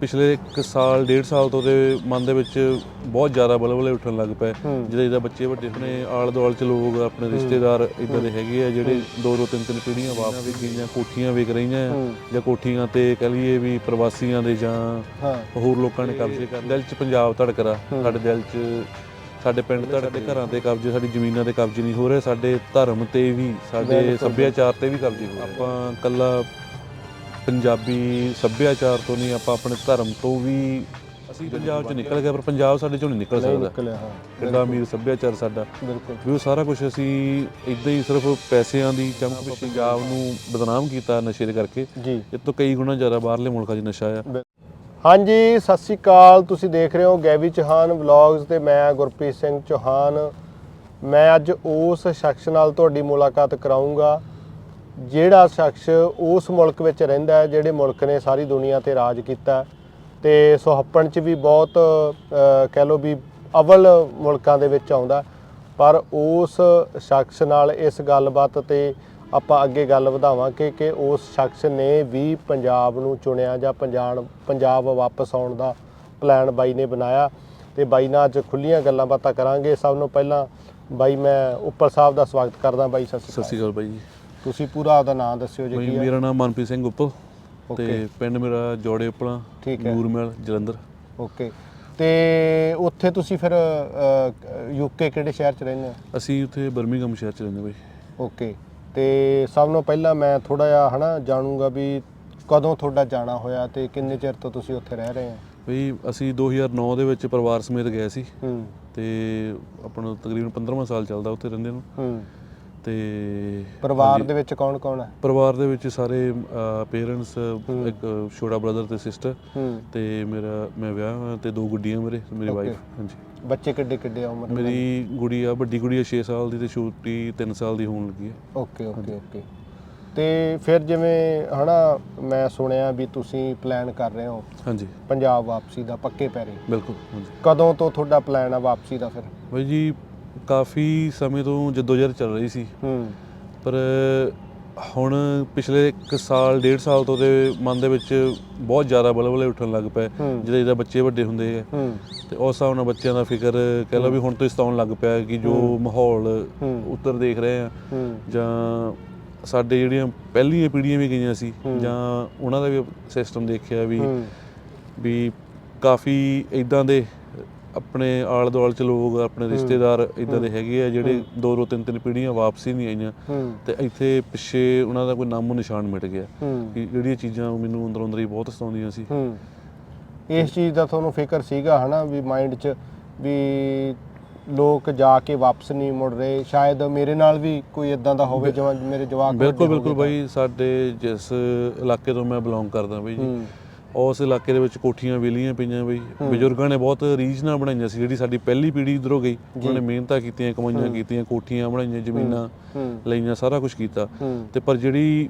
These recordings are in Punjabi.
ਪਿਛਲੇ 1 ਸਾਲ ਡੇਢ ਸਾਲ ਤੋਂ ਦੇ ਮਨ ਦੇ ਵਿੱਚ ਬਹੁਤ ਜ਼ਿਆਦਾ ਬਲਬਲੇ ਉੱਠਣ ਲੱਗ ਪਏ। ਹੂੰ। ਜਿਹਦੇ ਜਿਹਦਾ ਬੱਚੇ ਵੱਡੇ ਨੇ ਆਲੇ ਦੁਆਲੇ ਚ ਲੋਕ ਆਪਣੇ ਰਿਸ਼ਤੇਦਾਰ ਇਦਾਂ ਦੇ ਹੈਗੇ ਆ ਜਿਹੜੇ ਦੋ ਦੋ ਤਿੰਨ ਤਿੰਨ ਪੀੜ੍ਹੀਆਂ ਵਾਪਸ ਵਿਕ ਗਈਆਂ ਕੋਠੀਆਂ ਵਿਕ ਰਹੀਆਂ। ਜਾਂ ਕੋਠੀਆਂ ਤੇ ਕਹ ਲਈਏ ਵੀ ਪ੍ਰਵਾਸੀਆਂ ਦੇ ਜਾਂ ਹੋਰ ਲੋਕਾਂ ਨੇ ਕਬਜ਼ੇ ਕਰ ਦਿਲ ਚ ਪੰਜਾਬ ਧੜਕਦਾ ਸਾਡੇ ਦਿਲ ਚ ਸਾਡੇ ਪਿੰਡ ਧੜਕਦੇ ਘਰਾਂ ਤੇ ਕਬਜ਼ੇ ਸਾਡੀ ਜ਼ਮੀਨਾਂ ਤੇ ਕਬਜ਼ੇ ਨਹੀਂ ਹੋ ਰਹੇ ਸਾਡੇ ਧਰਮ ਤੇ ਵੀ ਸਾਡੇ। ਸੱਭਿਆਚਾਰ ਤੇ ਵੀ ਕਬਜ਼ੇ ਹੋ ਰਹੇ। ਆਪਾਂ ਕੱਲਾ ਪੰਜਾਬੀ ਸੱਭਿਆਚਾਰ ਤੋਂ ਨਹੀਂ ਆਪਾਂ ਆਪਣੇ ਧਰਮ ਤੋਂ ਵੀ ਅਸੀਂ ਪੰਜਾਬ ਚ ਨਿਕਲ ਗਏ ਪਰ ਪੰਜਾਬ ਸਾਡੇ ਚੋਂ ਨਹੀਂ ਨਿਕਲ ਸਕਦਾ। ਕਿੰਨਾ ਅਮੀਰ ਸੱਭਿਆਚਾਰ ਸਾਡਾ। ਬਿਲਕੁਲ। ਵੀ ਉਹ ਸਾਰਾ ਕੁਝ ਅਸੀਂ ਇਦਾਂ ਹੀ ਸਿਰਫ ਪੈਸਿਆਂ ਦੀ ਚਮਕ ਵਿੱਚ ਪੰਜਾਬ ਨੂੰ ਬਦਨਾਮ ਕੀਤਾ ਨਸ਼ੇ ਦੇ ਕਰਕੇ ਜੀ। ਇਹ ਤੋਂ ਕਈ ਗੁਣਾ ਜ਼ਿਆਦਾ ਬਾਹਰਲੇ ਮੁਲਕਾਂ 'ਚ ਨਸ਼ਾ ਆ। ਹਾਂਜੀ ਸਤਿ ਸ੍ਰੀ ਅਕਾਲ। ਤੁਸੀਂ ਦੇਖ ਰਹੇ ਹੋ ਗੈਵੀ ਚੌਹਾਨ ਵਲੌਗਸ ਤੇ ਮੈਂ ਗੁਰਪ੍ਰੀਤ ਸਿੰਘ ਚੌਹਾਨ। ਮੈਂ ਅੱਜ ਉਸ ਸ਼ਖਸ ਨਾਲ ਤੁਹਾਡੀ ਮੁਲਾਕਾਤ ਕਰਾਉਂਗਾ ਜਿਹੜਾ ਸ਼ਖਸ ਉਸ ਮੁਲਕ ਵਿੱਚ ਰਹਿੰਦਾ ਹੈ, ਜਿਹੜੇ ਮੁਲਕ ਨੇ ਸਾਰੀ ਦੁਨੀਆ ਤੇ ਰਾਜ ਕੀਤਾ ਹੈ, ਤੇ ਸੁਹੱਪਣ ਚ ਵੀ ਬਹੁਤ ਕਹਿ ਲਓ ਵੀ ਅਵਲ ਮੁਲਕਾਂ ਦੇ ਵਿੱਚ ਆਉਂਦਾ ਪਰ ਉਸ ਸ਼ਖਸ ਨਾਲ ਇਸ ਗੱਲਬਾਤ ਤੇ ਆਪਾਂ ਅੱਗੇ ਗੱਲ ਵਧਾਵਾਂਗੇ ਕਿ ਉਸ ਸ਼ਖਸ ਨੇ ਵੀ ਪੰਜਾਬ ਨੂੰ ਚੁਣਿਆ ਜਾਂ ਪੰਜਾਬ ਪੰਜਾਬ ਵਾਪਸ ਆਉਣ ਦਾ ਪਲਾਨ ਬਾਈ ਨੇ ਬਣਾਇਆ। ਤੇ ਬਾਈ ਨਾਲ ਅੱਜ ਖੁੱਲੀਆਂ ਗੱਲਾਂ ਬਾਤਾਂ ਕਰਾਂਗੇ। ਸਭ ਨੂੰ ਪਹਿਲਾਂ ਬਾਈ, ਮੈਂ ਉੱਪਰ ਸਾਹਿਬ ਦਾ ਸਵਾਗਤ ਕਰਦਾ ਬਾਈ, ਸਤਿ ਸਤਿ ਸ਼੍ਰੀ ਅਕਾਲ ਬਾਈ ਜੀ। ਤੁਸੀਂ ਪੂਰਾ ਆਪਦਾ ਨਾਮ ਦੱਸਿਓ ਜੀ ਕੀ ਹੈ। ਮੇਰਾ ਨਾਮ ਮਨਪ੍ਰੀਤ ਸਿੰਘ ਉੱਪਲ। ਤੇ ਪਿੰਡ ਮੇਰਾ ਜੋੜੇ ਉਪਲਾ। ਨੂਰਮਹਿਲ ਜਲੰਧਰ। ਓਕੇ ਤੇ ਉੱਥੇ ਤੁਸੀਂ ਫਿਰ ਯੂਕੇ ਕਿਹੜੇ ਸ਼ਹਿਰ ਚ ਰਹਿੰਦੇ ਹੋ? ਅਸੀਂ ਉੱਥੇ ਬਰਮਿੰਗਮ ਸ਼ਹਿਰ ਚ ਰਹਿੰਦੇ ਬਾਈ। ਓਕੇ ਤੇ ਸਭ ਤੋਂ ਪਹਿਲਾਂ ਮੈਂ ਥੋੜਾ ਜਿਹਾ ਹਨਾ ਜਾਣੂੰਗਾ ਵੀ ਕਦੋਂ ਤੁਹਾਡਾ ਜਾਣਾ ਹੋਇਆ ਤੇ ਕਿੰਨੇ ਚਿਰ ਤੋਂ ਤੁਸੀਂ ਉੱਥੇ ਰਹਿ ਰਹੇ ਹੋ? ਬਈ ਅਸੀਂ 2009 ਦੇ ਵਿੱਚ ਪਰਿਵਾਰ ਸਮੇਤ ਗਏ ਸੀ। ਹੂੰ। ਤੇ ਆਪਣਾ ਤਕਰੀਬਨ 15ਵਾਂ ਸਾਲ ਚੱਲਦਾ ਉੱਥੇ ਰਹਿੰਦੇ ਨੂੰ। ਹੂੰ। ਤੇ ਪਰਿਵਾਰ ਦੇ ਵਿੱਚ ਕੌਣ ਕੌਣ ਹੈ? ਪਰਿਵਾਰ ਦੇ ਵਿੱਚ ਸਾਰੇ ਪੇਰੈਂਟਸ ਇੱਕ ਛੋਟਾ ਬ੍ਰਦਰ ਤੇ ਸਿਸਟਰ ਤੇ ਮੇਰਾ ਮੈਂ ਵਿਆਹ ਹੋਇਆ ਤੇ ਦੋ ਗੁੱਡੀਆਂ ਮੇਰੇ ਮੇਰੀ. ਵਾਈਫ ਹਾਂਜੀ। ਬੱਚੇ ਕਿੱਡੇ ਕਿੱਡੇ ਆ ਉਮਰ ਦੇ? ਮੇਰੀ ਗੁੜੀਆ ਵੱਡੀ ਗੁੜੀਆ 6 ਸਾਲ ਦੀ ਤੇ ਛੋਟੀ 3 ਸਾਲ ਦੀ ਹੋਣ ਲੱਗੀ ਹੈ ਓਕੇ ਓਕੇ ਓਕੇ ਤੇ ਫਿਰ ਜਿਵੇਂ ਹਨਾ ਮੈਂ ਸੁਣਿਆ ਵੀ ਤੁਸੀਂ ਪਲਾਨ ਕਰ ਰਹੇ ਹੋ ਹਾਂਜੀ। ਪੰਜਾਬ ਵਾਪਸੀ ਦਾ ਪੱਕੇ ਪੈਰੇ। ਬਿਲਕੁਲ ਹਾਂਜੀ। ਕਦੋਂ ਤੋਂ ਤੁਹਾਡਾ ਪਲਾਨ ਆ ਵਾਪਸੀ ਦਾ ਫਿਰ? ਬਾਈ ਜੀ ਕਾਫੀ ਸਮੇਂ ਤੋਂ ਜਦੋਜਹਿਦ ਚੱਲ ਰਹੀ ਸੀ। ਹੂੰ। ਪਰ ਹੁਣ ਪਿਛਲੇ 1 ਸਾਲ ਡੇਢ ਸਾਲ ਤੋਂ ਦੇ ਮਨ ਦੇ ਵਿੱਚ ਬਹੁਤ ਜ਼ਿਆਦਾ ਬਲਬਲੇ ਉੱਠਣ ਲੱਗ ਪਏ। ਜਿਹਦੇ ਜਿਹਦਾ ਬੱਚੇ ਵੱਡੇ ਹੁੰਦੇ ਆ। ਹੂੰ। ਤੇ ਉਸ ਹਿਸਾਬ ਨਾਲ ਬੱਚਿਆਂ ਦਾ ਫਿਕਰ ਕਹਿ ਲਓ ਵੀ ਹੁਣ ਤੋਂ ਸਤਾਉਣ ਲੱਗ ਪਿਆ ਕਿ ਜੋ ਮਾਹੌਲ। ਉੱਤਰ ਦੇਖ ਰਹੇ ਆ। ਜਾਂ ਸਾਡੇ ਜਿਹੜੀਆਂ ਪਹਿਲੀਆਂ ਪੀੜ੍ਹੀਆਂ ਵੀ ਗਈਆਂ ਸੀ। ਜਾਂ ਉਹਨਾਂ ਦਾ ਵੀ ਸਿਸਟਮ ਦੇਖਿਆ ਵੀ ਵੀ ਕਾਫੀ ਇਦਾਂ ਦੇ ਆਪਣੇ ਆਲੇ ਦੁਆਲੇ ਚ ਲੋਕ ਆਪਣੇ ਰਿਸ਼ਤੇਦਾਰ ਇਦਾਂ ਦੇ ਹੈਗੇ ਆ ਜਿਹੜੇ ਦੋ ਦੋ ਤਿੰਨ ਤਿੰਨ ਪੀੜ੍ਹੀਆਂ ਵਾਪਸ ਹੀ ਨਹੀਂ ਆਈਆਂ। ਤੇ ਇੱਥੇ ਪਿੱਛੇ ਉਹਨਾਂ ਦਾ ਕੋਈ ਨਾਮੋ ਨਿਸ਼ਾਨ ਮਿਟ ਗਿਆ। ਕਿ ਜਿਹੜੀਆਂ ਚੀਜ਼ਾਂ ਮੈਨੂੰ ਅੰਦਰੋਂ ਅੰਦਰ ਹੀ ਬਹੁਤ ਸਤਾਉਂਦੀਆਂ ਸੀ। ਇਸ ਚੀਜ਼ ਦਾ ਤੁਹਾਨੂੰ ਫਿਕਰ ਸੀਗਾ ਹਨਾ ਵੀ ਮਾਈਂਡ 'ਚ ਵੀ ਲੋਕ ਜਾ ਕੇ ਵਾਪਸ ਨਹੀਂ ਮੁੜ ਰਹੇ। ਸ਼ਾਇਦ ਮੇਰੇ ਨਾਲ ਵੀ ਕੋਈ ਇਦਾਂ ਦਾ ਹੋਵੇ ਜਿਵੇਂ ਮੇਰੇ ਜਵਾਕ ਬਿਲਕੁਲ ਬਿਲਕੁਲ ਬਾਈ ਸਾਡੇ ਜਿਸ ਇਲਾਕੇ ਤੋਂ ਮੈਂ ਬਿਲੋਂਗ ਕਰਦਾ ਬਾਈ। ਜੀ। ਉਸ ਇਲਾਕੇ ਦੇ ਵਿੱਚ ਕੋਠੀਆਂ ਵੇਲੀਆਂ ਪਈਆਂ ਬਈ। ਬਜ਼ੁਰਗਾਂ ਨੇ ਬਹੁਤ ਰੀਝ ਨਾਲ ਬਣਾਈਆਂ ਸੀ ਜਿਹੜੀ ਸਾਡੀ ਪਹਿਲੀ ਪੀੜ੍ਹੀ ਇਧਰੋਂ ਗਈ। ਉਹਨਾਂ ਨੇ ਮਿਹਨਤਾਂ ਕੀਤੀਆਂ ਕਮਾਈਆਂ ਕੀਤੀਆਂ ਕੋਠੀਆਂ ਬਣਾਈਆਂ ਜ਼ਮੀਨਾਂ ਲਈਆਂ ਸਾਰਾ ਕੁਝ ਕੀਤਾ। ਤੇ ਪਰ ਜਿਹੜੀ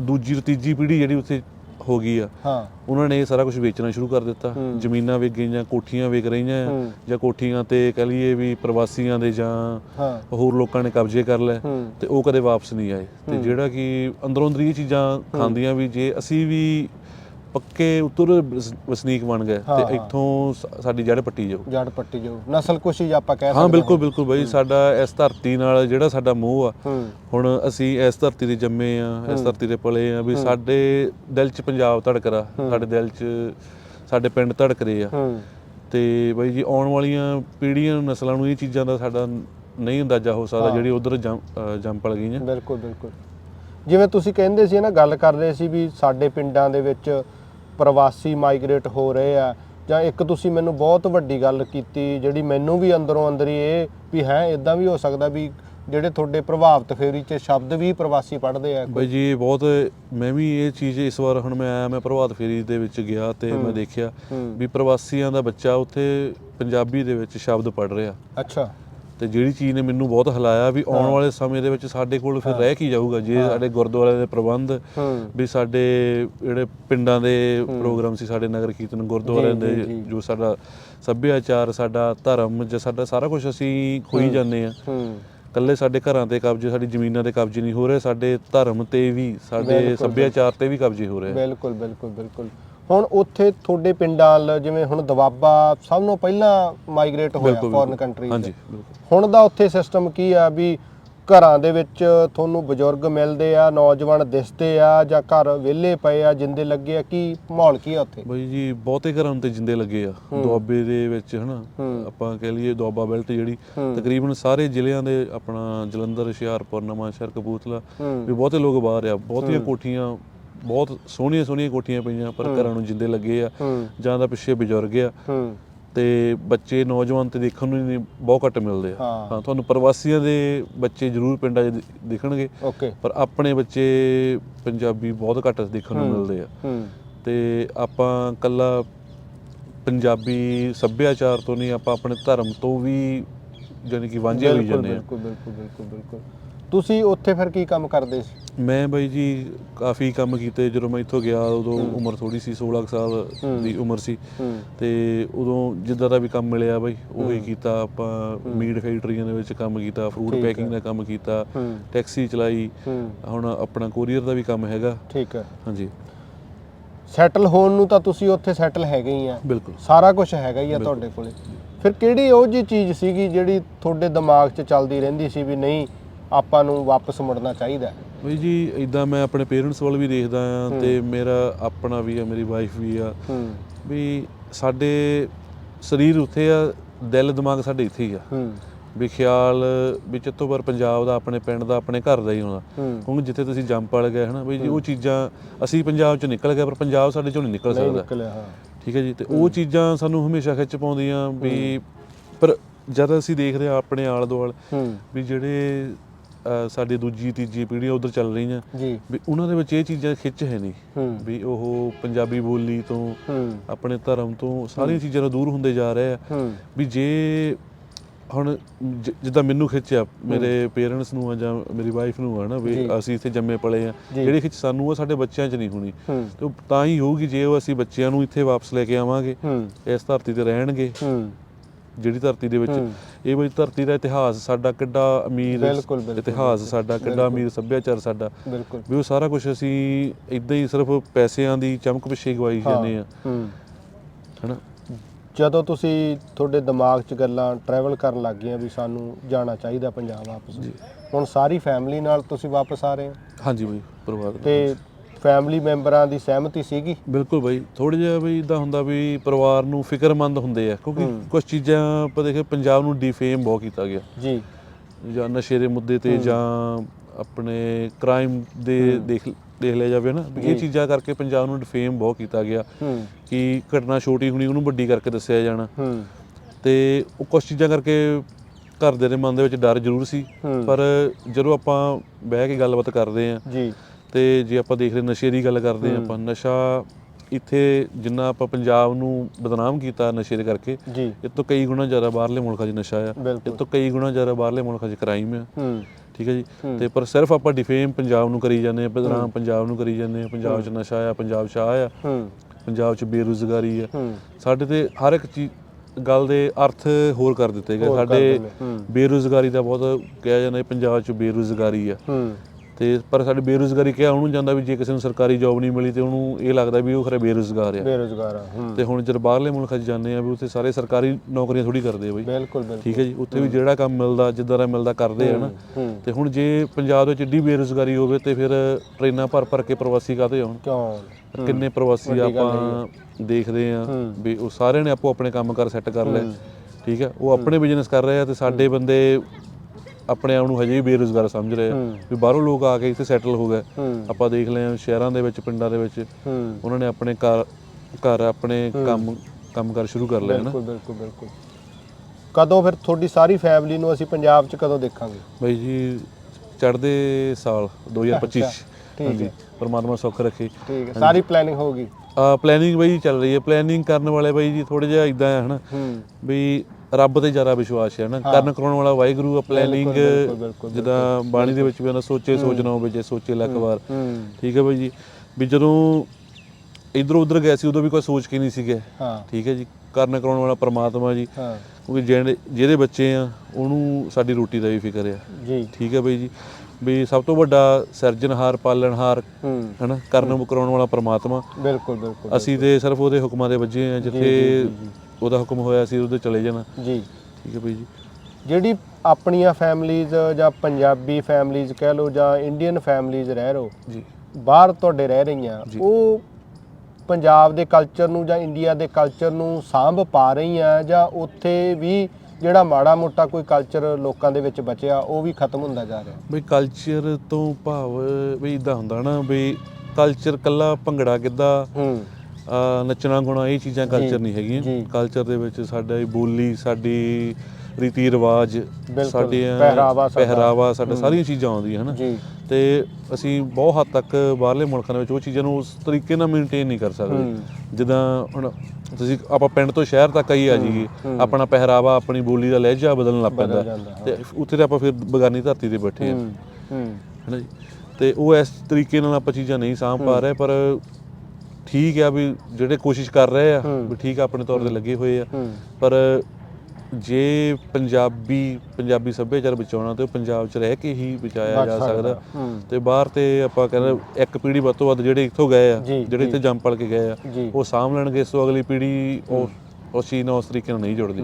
ਦੂਜੀ ਤੀਜੀ ਪੀੜ੍ਹੀ ਜਿਹੜੀ ਉੱਥੇ ਹੋ ਗਈ ਆ ਹਾਂ। ਉਹਨਾਂ ਨੇ ਇਹ ਸਾਰਾ ਕੁਝ ਵੇਚਣਾ ਸ਼ੁਰੂ ਕਰ ਦਿੱਤਾ। ਜ਼ਮੀਨਾਂ ਵਿਕ ਗਈਆਂ ਕੋਠੀਆਂ ਵਿਕ ਰਹੀਆਂ। ਜਾਂ ਕੋਠੀਆਂ ਤੇ ਕਹ ਲਈਏ ਵੀ ਪ੍ਰਵਾਸੀਆਂ ਦੇ ਜਾਂ ਹੋਰ ਲੋਕਾਂ ਨੇ ਕਬਜ਼ੇ ਕਰ ਲਏ ਤੇ ਉਹ ਕਦੇ ਵਾਪਸ ਨਹੀਂ ਆਏ। ਤੇ ਜਿਹੜਾ ਕਿ ਅੰਦਰੋਂ ਅੰਦਰ ਚੀਜ਼ਾਂ ਖਾਂਦੀਆਂ ਵੀ ਜੇ ਅਸੀਂ ਵੀ ਪੱਕੇ ਉਤਰ ਵਸ- ਵਸਨੀਕ ਬਣ ਗਏ ਤੇ। ਇੱਥੋਂ ਸਾਡੀ ਜੜ ਪੱਟੀ ਜਾਊ। ਜੜ ਪੱਟੀ ਜੋ ਨਸਲ ਕੁਸ਼ੀ ਆਪਾਂ ਕਹਿ ਸਕਦੇ ਹਾਂ। ਬਿਲਕੁਲ ਬਿਲਕੁਲ ਬਾਈ ਸਾਡਾ ਇਸ ਧਰਤੀ ਨਾਲ ਜਿਹੜਾ ਸਾਡਾ ਮੋਹ ਆ ਹੁਣ ਅਸੀਂ ਇਸ ਧਰਤੀ ਤੇ ਜੰਮੇ ਆ ਇਸ ਧਰਤੀ ਤੇ ਪਲੇ ਆ ਵੀ ਸਾਡੇ ਦਿਲ 'ਚ ਪੰਜਾਬ ਧੜਕਦਾ ਸਾਡੇ ਦਿਲ 'ਚ ਸਾਡੇ ਪਿੰਡ ਧੜਕ ਰਹੇ ਆ ਤੇ ਬਾਈ ਜੀ ਆਉਣ ਵਾਲੀਆਂ ਪੀੜ੍ਹੀਆਂ ਨਸਲਾਂ ਨੂੰ ਇਹ ਚੀਜ਼ਾਂ ਦਾ ਸਾਡਾ ਨਹੀਂ ਅੰਦਾਜ਼ਾ ਹੋ ਸਕਦਾ ਜਿਹੜੀ ਉਧਰ ਜੰਮ ਪਲ ਗਈਆਂ। ਬਿਲਕੁਲ ਬਿਲਕੁਲ। ਜਿਵੇਂ ਤੁਸੀਂ ਕਹਿੰਦੇ ਸੀ ਨਾ ਗੱਲ ਕਰ ਰਹੇ ਸੀ ਵੀ ਸਾਡੇ ਪਿੰਡਾਂ ਦੇ ਵਿੱਚ ਪ੍ਰਵਾਸੀ ਮਾਈਗ੍ਰੇਟ ਹੋ ਰਹੇ ਆ। ਜਾਂ ਇੱਕ ਤੁਸੀਂ ਮੈਨੂੰ ਬਹੁਤ ਵੱਡੀ ਗੱਲ ਕੀਤੀ ਜਿਹੜੀ ਮੈਨੂੰ ਵੀ ਅੰਦਰੋਂ ਅੰਦਰ ਹੀ ਇਹ ਵੀ ਹੈ ਇਦਾਂ ਵੀ ਹੋ ਸਕਦਾ ਵੀ ਜਿਹੜੇ ਤੁਹਾਡੇ ਪ੍ਰਭਾਵਿਤ ਫੇਰੀ 'ਚ ਸ਼ਬਦ ਵੀ ਪ੍ਰਵਾਸੀ ਪੜ੍ਹਦੇ ਆ। ਬਾਈ ਜੀ ਬਹੁਤ ਮੈਂ ਵੀ ਇਹ ਚੀਜ਼ ਇਸ ਵਾਰ ਹੁਣ ਮੈਂ ਆਇਆ ਮੈਂ ਪ੍ਰਭਾਤ ਫੇਰੀ ਦੇ ਵਿੱਚ ਗਿਆ ਤੇ ਮੈਂ ਦੇਖਿਆ ਵੀ ਪ੍ਰਵਾਸੀਆਂ ਦਾ ਬੱਚਾ ਉੱਥੇ ਪੰਜਾਬੀ ਦੇ ਵਿੱਚ ਸ਼ਬਦ ਪੜ੍ਹ ਰਿਹਾ। ਅੱਛਾ। ਤੇ ਜਿਹੜੀ ਚੀਜ਼ ਨੇ ਮੈਨੂੰ ਬਹੁਤ ਹਿਲਾਇਆ ਵੀ ਆਉਣ ਵਾਲੇ ਸਮੇਂ ਦੇ ਵਿੱਚ ਸਾਡੇ ਕੋਲ ਫਿਰ ਰਹਿ ਕੀ ਜਾਊਗਾ? ਜੇ ਸਾਡੇ ਗੁਰਦੁਆਰੇ ਦੇ ਪ੍ਰਬੰਧ ਵੀ ਸਾਡੇ ਜਿਹੜੇ ਪਿੰਡਾਂ ਦੇ ਪ੍ਰੋਗਰਾਮ ਸੀ ਸਾਡੇ ਨਗਰ ਕੀਰਤਨ ਗੁਰਦੁਆਰੇ ਦੇ ਜੀ, ਸਾਡਾ ਸੱਭਿਆਚਾਰ ਸਾਡਾ ਧਰਮ ਜਾਂ ਸਾਡਾ ਸਾਰਾ ਕੁਝ ਅਸੀਂ ਖੋਈ ਜਾਂਦੇ ਆ ਕੱਲੇ ਸਾਡੇ ਘਰਾਂ ਤੇ ਕਬਜ਼ੇ ਸਾਡੀ ਜ਼ਮੀਨਾਂ ਤੇ ਕਬਜ਼ੇ ਨਹੀਂ ਹੋ ਰਹੇ ਸਾਡੇ ਧਰਮ ਤੇ ਵੀ ਸਾਡੇ ਸੱਭਿਆਚਾਰ ਤੇ ਵੀ ਕਬਜ਼ੇ ਹੋ ਰਹੇ। ਬਿਲਕੁਲ ਬਿਲਕੁਲ ਬਿਲਕੁਲ। ਹੁਣ ਉੱਥੇ ਤੁਹਾਡੇ ਪਿੰਡਾਂ ਵੱਲ ਜਿਵੇਂ ਹੁਣ ਦਵਾਬਾ ਸਭ ਨੂੰ ਪਹਿਲਾਂ ਮਾਈਗ੍ਰੇਟ ਹੋਇਆ ਬਿਲਕੁਲ, ਫੋਰਨ ਬਿਲਕੁਲ। ਕੰਟਰੀ ਹਾਂਜੀ ਬਿਲਕੁਲ ਹੁਣ ਦਾ ਉੱਥੇ ਸਿਸਟਮ ਕੀ ਆ ਵੀ ਘਰਾਂ ਦੇ ਵਿੱਚ ਤੁਹਾਨੂੰ ਬਜ਼ੁਰਗ ਮਿਲਦੇ ਆ ਨੌਜਵਾਨ ਦਿਸਦੇ ਆ ਜਾਂ ਘਰ ਵਿਹਲੇ ਪਏ ਆ ਜਿੰਦੇ ਲੱਗੇ ਆ ਕੀ ਮਾਹੌਲ ਕੀ ਆ ਉੱਥੇ ਬਾਈ ਜੀ ਬਹੁਤੇ ਘਰਾਂ ਨੂੰ ਤੇ ਜਿੰਦੇ ਲੱਗੇ ਆ ਹੂੰ। ਦੁਆਬੇ ਦੇ ਵਿੱਚ ਹਨਾ ਹੂੰ। ਆਪਾਂ ਕਹਿ ਲਈਏ ਦੁਆਬਾ ਬੈਲਟ ਜਿਹੜੀ ਹੂੰ। ਤਕਰੀਬਨ ਸਾਰੇ ਜ਼ਿਲ੍ਹਿਆਂ ਦੇ ਆਪਣਾ ਜਲੰਧਰ ਹੁਸ਼ਿਆਰਪੁਰ ਨਵਾਂਸ਼ਹਿਰ ਕਪੂਰਥਲਾ ਵੀ ਹੂੰ ਬਹੁਤੇ ਲੋਕ ਬਾਹਰ ਆ ਬਹੁਤੀਆਂ। ਕੋਠੀਆਂ ਬਹੁਤ ਸੋਹਣੀਆਂ ਸੋਹਣੀਆਂ ਕੋਠੀਆਂ ਪਈਆਂ ਪਰ। ਘਰਾਂ ਨੂੰ ਜਿੰਦੇ ਲੱਗੇ ਆ ਜਾਂ ਤਾਂ ਪਿੱਛੇ ਬਜ਼ੁਰਗ ਆ। ਤੇ ਬੱਚੇ ਨੌਜਵਾਨ ਤੇ ਦੇਖਣ ਨੂੰ ਨਹੀਂ ਬਹੁਤ ਘੱਟ ਮਿਲਦੇ ਆ। ਹਾਂ। ਤੁਹਾਨੂੰ ਪ੍ਰਵਾਸੀਆਂ ਦੇ ਬੱਚੇ ਜ਼ਰੂਰ ਪਿੰਡਾਂ 'ਚ ਦਿ- ਦਿਖਣਗੇ। ਪਰ ਆਪਣੇ ਬੱਚੇ ਪੰਜਾਬੀ ਬਹੁਤ ਘੱਟ ਦੇਖਣ ਨੂੰ। ਮਿਲਦੇ ਆ। ਤੇ ਆਪਾਂ ਕੱਲਾ ਪੰਜਾਬੀ ਸੱਭਿਆਚਾਰ ਤੋਂ ਨਹੀਂ ਆਪਾਂ ਆਪਣੇ ਧਰਮ ਤੋਂ ਵੀ ਜਾਣੀ ਕਿ ਵਾਂਝੇ ਹੋਈ ਜਾਂਦੇ ਆ। ਬਿਲਕੁਲ ਬਿਲਕੁਲ ਬਿਲਕੁਲ ਬਿਲਕੁਲ। ਤੁਸੀਂ ਉੱਥੇ ਫਿਰ ਕੀ ਕੰਮ ਕਰਦੇ ਸੀ? ਮੈਂ ਬਾਈ ਜੀ ਕਾਫੀ ਕੰਮ ਕੀਤੇ। ਜਦੋਂ ਮੈਂ ਇੱਥੋਂ ਗਿਆ ਉਦੋਂ। ਉਮਰ ਥੋੜੀ ਸੀ 16 ਕੁ ਸਾਲ। ਦੀ ਉਮਰ ਸੀ। ਤੇ ਉਦੋਂ ਜਿੱਦਾਂ ਦਾ ਵੀ ਕੰਮ ਮਿਲਿਆ ਬਾਈ ਉਹੀ ਹੂੰ। ਕੀਤਾ ਆਪਾਂ। ਮੀਟ ਫੈਕਟਰੀਆਂ ਦੇ ਵਿੱਚ ਕੰਮ ਕੀਤਾ ਫੂਡ ਠੀਕ ਪੈਕਿੰਗ। ਦਾ ਕੰਮ ਕੀਤਾ ਟੈਕਸੀ ਚਲਾਈ। ਹੁਣ ਆਪਣਾ ਕੋਰੀਅਰ ਦਾ ਵੀ ਕੰਮ ਹੈਗਾ। ਠੀਕ ਹੈ। ਹਾਂਜੀ। ਸੈਟਲ ਹੋਣ ਨੂੰ ਤਾਂ ਤੁਸੀਂ ਉੱਥੇ ਸੈਟਲ ਹੈਗੇ ਹੀ ਆ। ਬਿਲਕੁਲ। ਸਾਰਾ ਕੁਝ ਹੈਗਾ ਹੀ ਆ। ਤੁਹਾਡੇ ਕੋਲੇ। ਫਿਰ ਕਿਹੜੀ ਉਹ ਜੀ ਚੀਜ਼ ਸੀਗੀ ਜਿਹੜੀ ਤੁਹਾਡੇ ਦਿਮਾਗ 'ਚ ਚੱਲਦੀ ਰਹਿੰਦੀ ਸੀ ਵੀ ਨਹੀਂ ਆਪਾਂ ਨੂੰ ਵਾਪਸ ਮੁੜਨਾ ਚਾਹੀਦਾ ਬਈ ਜੀ ਇਦਾਂ ਮੈਂ ਆਪਣੇ ਪੇਰੈਂਟਸ ਵੱਲ ਵੀ ਦੇਖਦਾ ਆ। ਤੇ ਮੇਰਾ ਆਪਣਾ ਵੀ ਆ ਮੇਰੀ ਵਾਈਫ ਵੀ ਆ। ਵੀ ਸਾਡੇ ਸਰੀਰ ਉੱਥੇ ਆ ਦਿਲ ਦਿਮਾਗ ਸਾਡੇ ਇੱਥੇ ਹੀ ਆ। ਵੀ ਖਿਆਲ ਵੀ ਚਿੱਤੋਂ ਪਰ ਪੰਜਾਬ ਦਾ ਆਪਣੇ ਪਿੰਡ ਦਾ ਆਪਣੇ ਘਰ ਦਾ ਹੀ ਹੋਣਾ। ਹੁਣ ਜਿੱਥੇ ਤੁਸੀਂ ਜੰਪ ਵਾਲ ਗਏ ਹਨਾ ਬਈ ਜੀ ਉਹ। ਚੀਜ਼ਾਂ ਅਸੀਂ ਪੰਜਾਬ ਚੋਂ ਨਿਕਲ ਗਏ ਪਰ ਪੰਜਾਬ ਸਾਡੇ ਚੋਂ ਨਹੀਂ ਨਿਕਲ ਸਕਦਾ। ਨਿਕਲਿਆ ਹਾਂ। ਠੀਕ ਹੈ ਜੀ ਤੇ। ਉਹ ਚੀਜ਼ਾਂ ਸਾਨੂੰ ਹਮੇਸ਼ਾ ਖਿੱਚ ਪਾਉਂਦੀਆਂ ਵੀ ਪਰ ਜਦ ਅਸੀਂ ਦੇਖਦੇ ਆ ਆਪਣੇ ਆਲੇ ਦੁਆਲੇ ਵੀ ਜਿਹੜੇ ਸਾਡੀ ਦੂਜੀ ਤੀਜੀ ਪੀੜ੍ਹੀ ਉਧਰ ਚੱਲ ਰਹੀਆਂ। ਜੀ। ਵੀ ਉਹਨਾਂ ਦੇ ਵਿੱਚ ਇਹ ਚੀਜ਼ਾਂ ਖਿੱਚ ਹੈ ਨਹੀਂ। ਵੀ ਉਹ ਪੰਜਾਬੀ ਬੋਲੀ ਤੋਂ ਆਪਣੇ ਧਰਮ ਤੋਂ ਸਾਰੀਆਂ ਚੀਜ਼ਾਂ ਤੋਂ ਦੂਰ ਹੁੰਦੇ ਜਾ ਰਹੇ ਆ। ਵੀ ਜੇ ਹੁਣ ਜਿੱਦਾਂ ਮੈਨੂੰ ਖਿੱਚਿਆ ਮੇਰੇ ਪੇਰੈਂਟਸ ਨੂੰ ਆ ਜਾਂ ਮੇਰੀ ਵਾਈਫ ਨੂੰ ਆ ਨਾ ਵੀ। ਅਸੀਂ ਇੱਥੇ ਜੰਮੇ ਪਲੇ ਆ। ਜਿਹੜੀ ਖਿੱਚ ਸਾਨੂੰ ਆ ਸਾਡੇ ਬੱਚਿਆਂ 'ਚ ਨਹੀਂ ਹੋਣੀ। ਤੇ ਹੀ ਹੋਊਗੀ ਜੇ ਉਹ ਅਸੀਂ ਬੱਚਿਆਂ ਨੂੰ ਇੱਥੇ ਵਾਪਸ ਲੈ ਕੇ ਆਵਾਂਗੇ ਇਸ ਧਰਤੀ ਤੇ ਰਹਿਣਗੇ। ਜਿਹੜੀ ਧਰਤੀ ਦੇ ਵਿੱਚ। ਇਹ ਬਈ ਧਰਤੀ ਦਾ ਇਤਿਹਾਸ ਸਾਡਾ ਕਿੱਡਾ ਅਮੀਰ ਇਤਿਹਾਸ। ਸਾਡਾ ਕਿੱਡਾ। ਅਮੀਰ ਸੱਭਿਆਚਾਰ ਸਾਡਾ। ਵੀ ਉਹ ਸਾਰਾ ਕੁਝ ਅਸੀਂ ਇਦਾਂ ਹੀ ਸਿਰਫ ਪੈਸਿਆਂ ਦੀ ਚਮਕ ਪਿੱਛੇ ਗਵਾਈ ਜਾਂਦੇ ਆ ਹੂੰ। ਹਨਾ? ਜਦੋਂ ਤੁਸੀਂ ਤੁਹਾਡੇ ਦਿਮਾਗ 'ਚ ਗੱਲਾਂ ਟਰੈਵਲ ਕਰਨ ਲੱਗ ਗਈਆਂ ਵੀ ਸਾਨੂੰ ਜਾਣਾ ਚਾਹੀਦਾ ਪੰਜਾਬ ਵਾਪਸ ਹੁਣ ਸਾਰੀ ਫੈਮਿਲੀ ਨਾਲ ਤੁਸੀਂ ਵਾਪਸ ਆ ਰਹੇ ਹੋ? ਹਾਂਜੀ ਬਈ ਪਰਿਵਾਰ ਤੇ ਫੈਮਿਲੀ ਮੈਂਬਰਾਂ ਦੀ ਸਹਿਮਤੀ ਸੀਗੀ ਬਿਲਕੁਲ ਬਈ ਥੋੜਾ ਜਿਹਾ ਵੀ ਇਦਾਂ ਹੁੰਦਾ ਵੀ ਪਰਿਵਾਰ ਨੂੰ ਫਿਕਰਮੰਦ ਹੁੰਦੇ ਆ ਕਿਉਂਕਿ। ਕੁਝ ਚੀਜ਼ਾਂ ਆਪਾਂ ਦੇਖੇ ਪੰਜਾਬ ਨੂੰ ਡਿਫੇਮ ਬਹੁਤ ਕੀਤਾ ਗਿਆ ਜੀ ਜਾਂ ਨਸ਼ੇ ਦੇ ਮੁੱਦੇ ਤੇ। ਜਾਂ ਆਪਣੇ ਕ੍ਰਾਈਮ ਦੇ। ਦੇਖ ਦੇਖ ਲਿਆ ਜਾਵੇ ਨਾ। ਇਹ ਚੀਜ਼ਾਂ ਕਰਕੇ ਪੰਜਾਬ ਨੂੰ ਡਿਫੇਮ ਬਹੁਤ ਕੀਤਾ ਗਿਆ ਕਿ ਘਟਨਾ ਛੋਟੀ ਹੋਣੀ ਉਹਨੂੰ ਵੱਡੀ ਕਰਕੇ ਦੱਸਿਆ ਜਾਣਾ ਤੇ ਉਹ ਕੁਝ ਚੀਜ਼ਾਂ ਕਰਕੇ ਘਰਦੇ ਦੇ ਮਨ ਦੇ ਵਿੱਚ ਡਰ ਜ਼ਰੂਰ ਸੀ। ਪਰ ਜਦੋਂ ਆਪਾਂ ਬਹਿ ਕੇ ਗੱਲਬਾਤ ਕਰਦੇ ਆ ਜੀ ਤੇ ਜੇ ਆਪਾਂ ਦੇਖ ਰਹੇ ਨਸ਼ੇ ਦੀ ਗੱਲ ਕਰਦੇ ਆ ਹੂੰ। ਆਪਾਂ ਨਸ਼ਾ ਇੱਥੇ ਜਿੰਨਾ ਆਪਾਂ ਪੰਜਾਬ ਨੂੰ ਬਦਨਾਮ ਕੀਤਾ ਨਸ਼ੇ ਦੇ ਕਰਕੇ ਇਹ ਤੋਂ ਕਈ ਗੁਣਾ ਜ਼ਿਆਦਾ ਬਾਹਰਲੇ ਮੁਲਕਾਂ 'ਚ ਨਸ਼ਾ ਆ। ਇਹ ਤੋਂ ਕਈ ਗੁਣਾ ਜ਼ਿਆਦਾ ਬਾਹਰਲੇ ਮੁਲਕਾਂ 'ਚ ਕ੍ਰਾਈਮ ਆ। ਠੀਕ ਹੈ ਜੀ। ਤੇ ਪਰ ਸਿਰਫ ਆਪਾਂ ਡਿਫੇਮ ਪੰਜਾਬ ਨੂੰ ਕਰੀ ਜਾਂਦੇ ਆ ਬਦਨਾਮ। ਪੰਜਾਬ ਨੂੰ ਕਰੀ ਜਾਂਦੇ ਆ ਪੰਜਾਬ 'ਚ ਨਸ਼ਾ ਆ ਪੰਜਾਬ 'ਚ ਆ ਪੰਜਾਬ 'ਚ ਬੇਰੁਜ਼ਗਾਰੀ ਆ। ਸਾਡੇ ਤੇ ਹਰ ਇੱਕ ਚੀਜ਼ ਗੱਲ ਦੇ ਅਰਥ ਹੋਰ ਕਰ ਦਿੱਤੇ ਗਏ। ਸਾਡੇ। ਬੇਰੁਜ਼ਗਾਰੀ ਦਾ ਬਹੁਤ ਕਿਹਾ ਜਾਂਦਾ ਹੈ ਪੰਜਾਬ 'ਚ ਬੇਰੁਜ਼ਗਾਰੀ ਆ। ਤੇ ਪਰ ਸਾਡੇ ਬੇਰੁਜ਼ਗਾਰੀ ਕਿਹਾ ਉਹਨੂੰ ਜਾਂਦਾ ਵੀ ਜੇ ਕਿਸੇ ਨੂੰ ਸਰਕਾਰੀ ਜੌਬ ਨਹੀਂ ਮਿਲੀ ਤੇ ਉਹਨੂੰ ਇਹ ਲੱਗਦਾ ਵੀ ਉਹ ਖਰੇ ਬੇਰੁਜ਼ਗਾਰ ਆ। ਬੇਰੁਜ਼ਗਾਰ ਆ ਤੇ ਹੁਣ ਜਦ ਬਾਹਰਲੇ ਮੁਲਕਾਂ 'ਚ ਜਾਂਦੇ ਆ ਵੀ ਉੱਥੇ ਸਾਰੇ ਸਰਕਾਰੀ ਨੌਕਰੀਆਂ ਥੋੜੀ ਕਰਦੇ ਆ ਬਈ। ਬਿਲਕੁਲ ਬਿਲਕੁਲ। ਠੀਕ ਹੈ ਜੀ ਉੱਥੇ ਵੀ ਜਿਹੜਾ ਕੰਮ ਮਿਲਦਾ ਜਿੱਦਾਂ ਦਾ ਮਿਲਦਾ ਕਰਦੇ ਆ ਨਾ। ਤੇ ਹੁਣ ਜੇ ਪੰਜਾਬ ਵਿੱਚ ਏਡੀ ਬੇਰੁਜ਼ਗਾਰੀ ਹੋਵੇ ਤੇ ਫਿਰ ਟ੍ਰੇਨਾਂ ਭਰ ਭਰ ਕੇ ਪ੍ਰਵਾਸੀ ਕਾਹਤੇ ਆਉਣ? ਕਿਉਂ? ਕਿੰਨੇ ਪ੍ਰਵਾਸੀ ਆਪਾਂ ਦੇਖਦੇ ਆ। ਵੀ ਉਹ ਸਾਰਿਆਂ ਨੇ ਆਪੋ ਆਪਣੇ ਕੰਮ ਕਰ ਸੈੱਟ ਕਰ ਲਏ। ਠੀਕ ਹੈ ਉਹ ਆਪਣੇ ਬਿਜ਼ਨਸ ਕਰ ਰਹੇ ਆ ਤੇ ਸਾਡੇ ਬੰਦੇ ਆਪਣੇ ਆਪ ਨੂੰ ਹਜੇ ਵੀ ਬੇਰੁਜ਼ਗਾਰ ਸਮਝ ਰਹੇ ਆ। ਵੀ ਬਾਹਰੋਂ ਲੋਕ ਆ ਕੇ ਇੱਥੇ ਸੈਟਲ ਹੋ ਗਏ। ਆਪਾਂ ਦੇਖ ਲਏ ਸ਼ਹਿਰਾਂ ਦੇ ਵਿੱਚ ਪਿੰਡਾਂ ਦੇ ਵਿੱਚ। ਉਹਨਾਂ ਨੇ ਆਪਣੇ ਘਰ ਆਪਣੇ ਕੰਮ ਕੰਮ ਕਰ ਸ਼ੁਰੂ ਕਰ ਲਏ ਨਾ ਬਿਲਕੁਲ ਬਿਲਕੁਲ ਬਿਲਕੁਲ। ਕਦੋਂ ਫਿਰ ਤੁਹਾਡੀ ਸਾਰੀ ਫੈਮਿਲੀ ਨੂੰ ਅਸੀਂ ਪੰਜਾਬ 'ਚ ਕਦੋਂ ਦੇਖਾਂਗੇ? ਬਈ ਜੀ ਚੜ੍ਹਦੇ ਸਾਲ 2025 ਅੱਛਾ, ਠੀਕ ਹੈ। ਪਰਮਾਤਮਾ ਸੁੱਖ ਰੱਖੇ। ਠੀਕ ਹੈ ਸਾਰੀ ਪਲੈਨਿੰਗ ਹੋ ਗਈ? ਆ ਪਲੈਨਿੰਗ ਬਈ ਚੱਲ ਰਹੀ ਹੈ। ਪਲੈਨਿੰਗ ਕਰਨ ਵਾਲੇ ਬਈ ਜੀ ਥੋੜਾ ਜਿਹਾ ਇਦਾਂ ਹੈ ਹਨਾ। ਵੀ ਰੱਬ ਤੇ ਜ਼ਿਆਦਾ ਵਿਸ਼ਵਾਸ ਹੈ ਨਾ। ਕਰਨ ਕਰਾਉਣ ਵਾਲਾ ਵਾਹਿਗੁਰੂ ਆ ਪਲੈਨਿੰਗ ਜਿੱਦਾਂ ਬਾਣੀ ਦੇ ਵਿੱਚ ਵੀ ਆਉਂਦਾ ਸੋਚੇ ਸੋਚ ਨਾ ਹੋਵੇ ਜੇ ਸੋਚੇ ਲੱਖ ਵਾਰ। ਠੀਕ ਹੈ ਬਾਈ ਜੀ। ਵੀ ਜਦੋਂ ਇਧਰੋਂ ਉਧਰ ਗਏ ਸੀ ਉਦੋਂ ਵੀ ਕੋਈ ਸੋਚ ਕੇ ਨਹੀਂ ਸੀਗੇ। ਹਾਂ। ਠੀਕ ਹੈ ਜੀ। ਕਰਨ ਕਰਾਉਣ ਵਾਲਾ ਪ੍ਰਮਾਤਮਾ ਜੀ। ਹਾਂ। ਕਿਉਂਕਿ ਜਿਹੜੇ ਜਿਹਦੇ ਬੱਚੇ ਆ ਉਹਨੂੰ ਸਾਡੀ ਰੋਟੀ ਦਾ ਵੀ ਫਿਕਰ ਆ। ਜੀ। ਠੀਕ ਹੈ ਬਾਈ ਜੀ। ਵੀ ਸਭ ਤੋਂ ਵੱਡਾ ਸਿਰਜਣਹਾਰ ਪਾਲਣਹਾਰ ਹਨਾ ਕਰਨ ਕਰਾਉਣ ਵਾਲਾ ਪ੍ਰਮਾਤਮਾ। ਬਿਲਕੁਲ ਬਿਲਕੁਲ ਅਸੀਂ ਤੇ ਸਿਰਫ ਉਹਦੇ ਹੁਕਮਾਂ ਦੇ ਵੱਜੇ ਆ ਜਿੱਥੇ ਉਹਦਾ ਹੁਕਮ ਹੋਇਆ ਸੀ ਉਹਦੇ ਚਲੇ ਜਾਣਾ। ਜੀ। ਠੀਕ ਹੈ ਬਈ ਜੀ। ਜਿਹੜੀ ਆਪਣੀਆਂ ਫੈਮਲੀਜ਼ ਜਾਂ ਪੰਜਾਬੀ ਫੈਮਲੀਜ਼ ਕਹਿ ਲਓ ਜਾਂ ਇੰਡੀਅਨ ਫੈਮਲੀਜ਼ ਰਹਿ ਰੋ ਜੀ। ਬਾਹਰ ਤੁਹਾਡੇ ਰਹਿ ਰਹੀਆਂ। ਉਹ ਪੰਜਾਬ ਦੇ ਕਲਚਰ ਨੂੰ ਜਾਂ ਇੰਡੀਆ ਦੇ ਕਲਚਰ ਨੂੰ ਸਾਂਭ ਪਾ ਰਹੀਆਂ ਜਾਂ ਉੱਥੇ ਵੀ ਜਿਹੜਾ ਮਾੜਾ ਮੋਟਾ ਕੋਈ ਕਲਚਰ ਲੋਕਾਂ ਦੇ ਵਿੱਚ ਬਚਿਆ ਉਹ ਵੀ ਖਤਮ ਹੁੰਦਾ ਜਾ ਰਿਹਾ? ਬਈ ਕਲਚਰ ਤੋਂ ਭਾਵ ਬਈ ਇਦਾਂ ਹੁੰਦਾ ਨਾ ਬਈ ਕਲਚਰ ਕੱਲਾ ਭੰਗੜਾ ਗਿੱਧਾ ਹੂੰ। ਨੱਚਣਾ ਗਾਉਣਾ ਇਹ ਚੀਜ਼ਾਂ ਕਲਚਰ ਨਹੀਂ। ਹੈਗੀਆਂ। ਕਲਚਰ ਦੇ ਵਿੱਚ ਸਾਡਾ ਬੋਲੀ ਸਾਡੀ ਰੀਤੀ ਰਿਵਾਜ ਸਾਡੇ। ਪਹਿਰਾਵਾ ਸਾਡਾ। ਸਾਰੀਆਂ ਚੀਜ਼ਾਂ ਆਉਂਦੀਆਂ ਹਨਾ? ਤੇ ਅਸੀਂ ਬਹੁਤ ਹੱਦ ਤੱਕ ਬਾਹਰਲੇ ਮੁਲਕਾਂ ਦੇ ਵਿੱਚ ਉਹ ਚੀਜ਼ਾਂ ਨੂੰ ਉਸ ਤਰੀਕੇ ਨਾਲ ਮੇਨਟੇਨ ਨਹੀਂ ਕਰ ਸਕਦੇ। ਜਿੱਦਾਂ ਹੁਣ ਤੁਸੀਂ ਆਪਾਂ ਪਿੰਡ ਤੋਂ ਸ਼ਹਿਰ ਤੱਕ ਹੀ ਆ ਜਾਈਏ ਆਪਣਾ ਪਹਿਰਾਵਾ ਆਪਣੀ ਬੋਲੀ ਦਾ ਲਹਿਜਾ ਬਦਲਣ ਲੱਗ ਪੈਂਦਾ। ਤੇ ਉੱਥੇ ਤੇ ਆਪਾਂ ਫਿਰ ਬਗਾਨੀ ਧਰਤੀ ਤੇ ਬੈਠੇ ਹੂੰ ਹੂੰ। ਹੈਨਾ ਜੀ? ਤੇ ਉਹ ਇਸ ਤਰੀਕੇ ਨਾਲ ਆਪਾਂ ਚੀਜ਼ਾਂ ਨਹੀਂ ਸਾਂਭ ਪਾ ਰਹੇ ਪਰ ਠੀਕ ਆ ਵੀ ਜਿਹੜੇ ਕੋਸ਼ਿਸ਼ ਕਰ ਰਹੇ ਆ। ਵੀ ਠੀਕ ਆ ਆਪਣੇ ਤੌਰ ਤੇ ਲੱਗੇ ਹੋਏ ਆ। ਪਰ ਜੇ ਪੰਜਾਬੀ ਪੰਜਾਬੀ ਸੱਭਿਆਚਾਰ ਬਚਾਉਣਾ ਤੇ ਪੰਜਾਬ 'ਚ ਰਹਿ ਕੇ ਹੀ ਬਚਾਇਆ ਬਚ ਜਾ ਸਕਦਾ। ਤੇ ਬਾਹਰ ਤੇ ਆਪਾਂ ਕਹਿੰਦੇ ਇੱਕ ਪੀੜ੍ਹੀ ਵੱਧ ਤੋਂ ਵੱਧ ਜਿਹੜੇ ਇੱਥੋਂ ਗਏ ਆ ਜਿਹੜੇ ਇੱਥੇ ਜੰਮ ਪਲ ਕੇ ਗਏ ਆ ਉਹ ਸਾਂਭ ਲੈਣਗੇ ਤੋਂ ਅਗਲੀ ਪੀੜ੍ਹੀ ਉਹ ਉਸ ਚੀਜ਼ ਨਾਲ ਉਸ ਤਰੀਕੇ ਨਾਲ ਨਹੀਂ ਜੁੜਦੀ।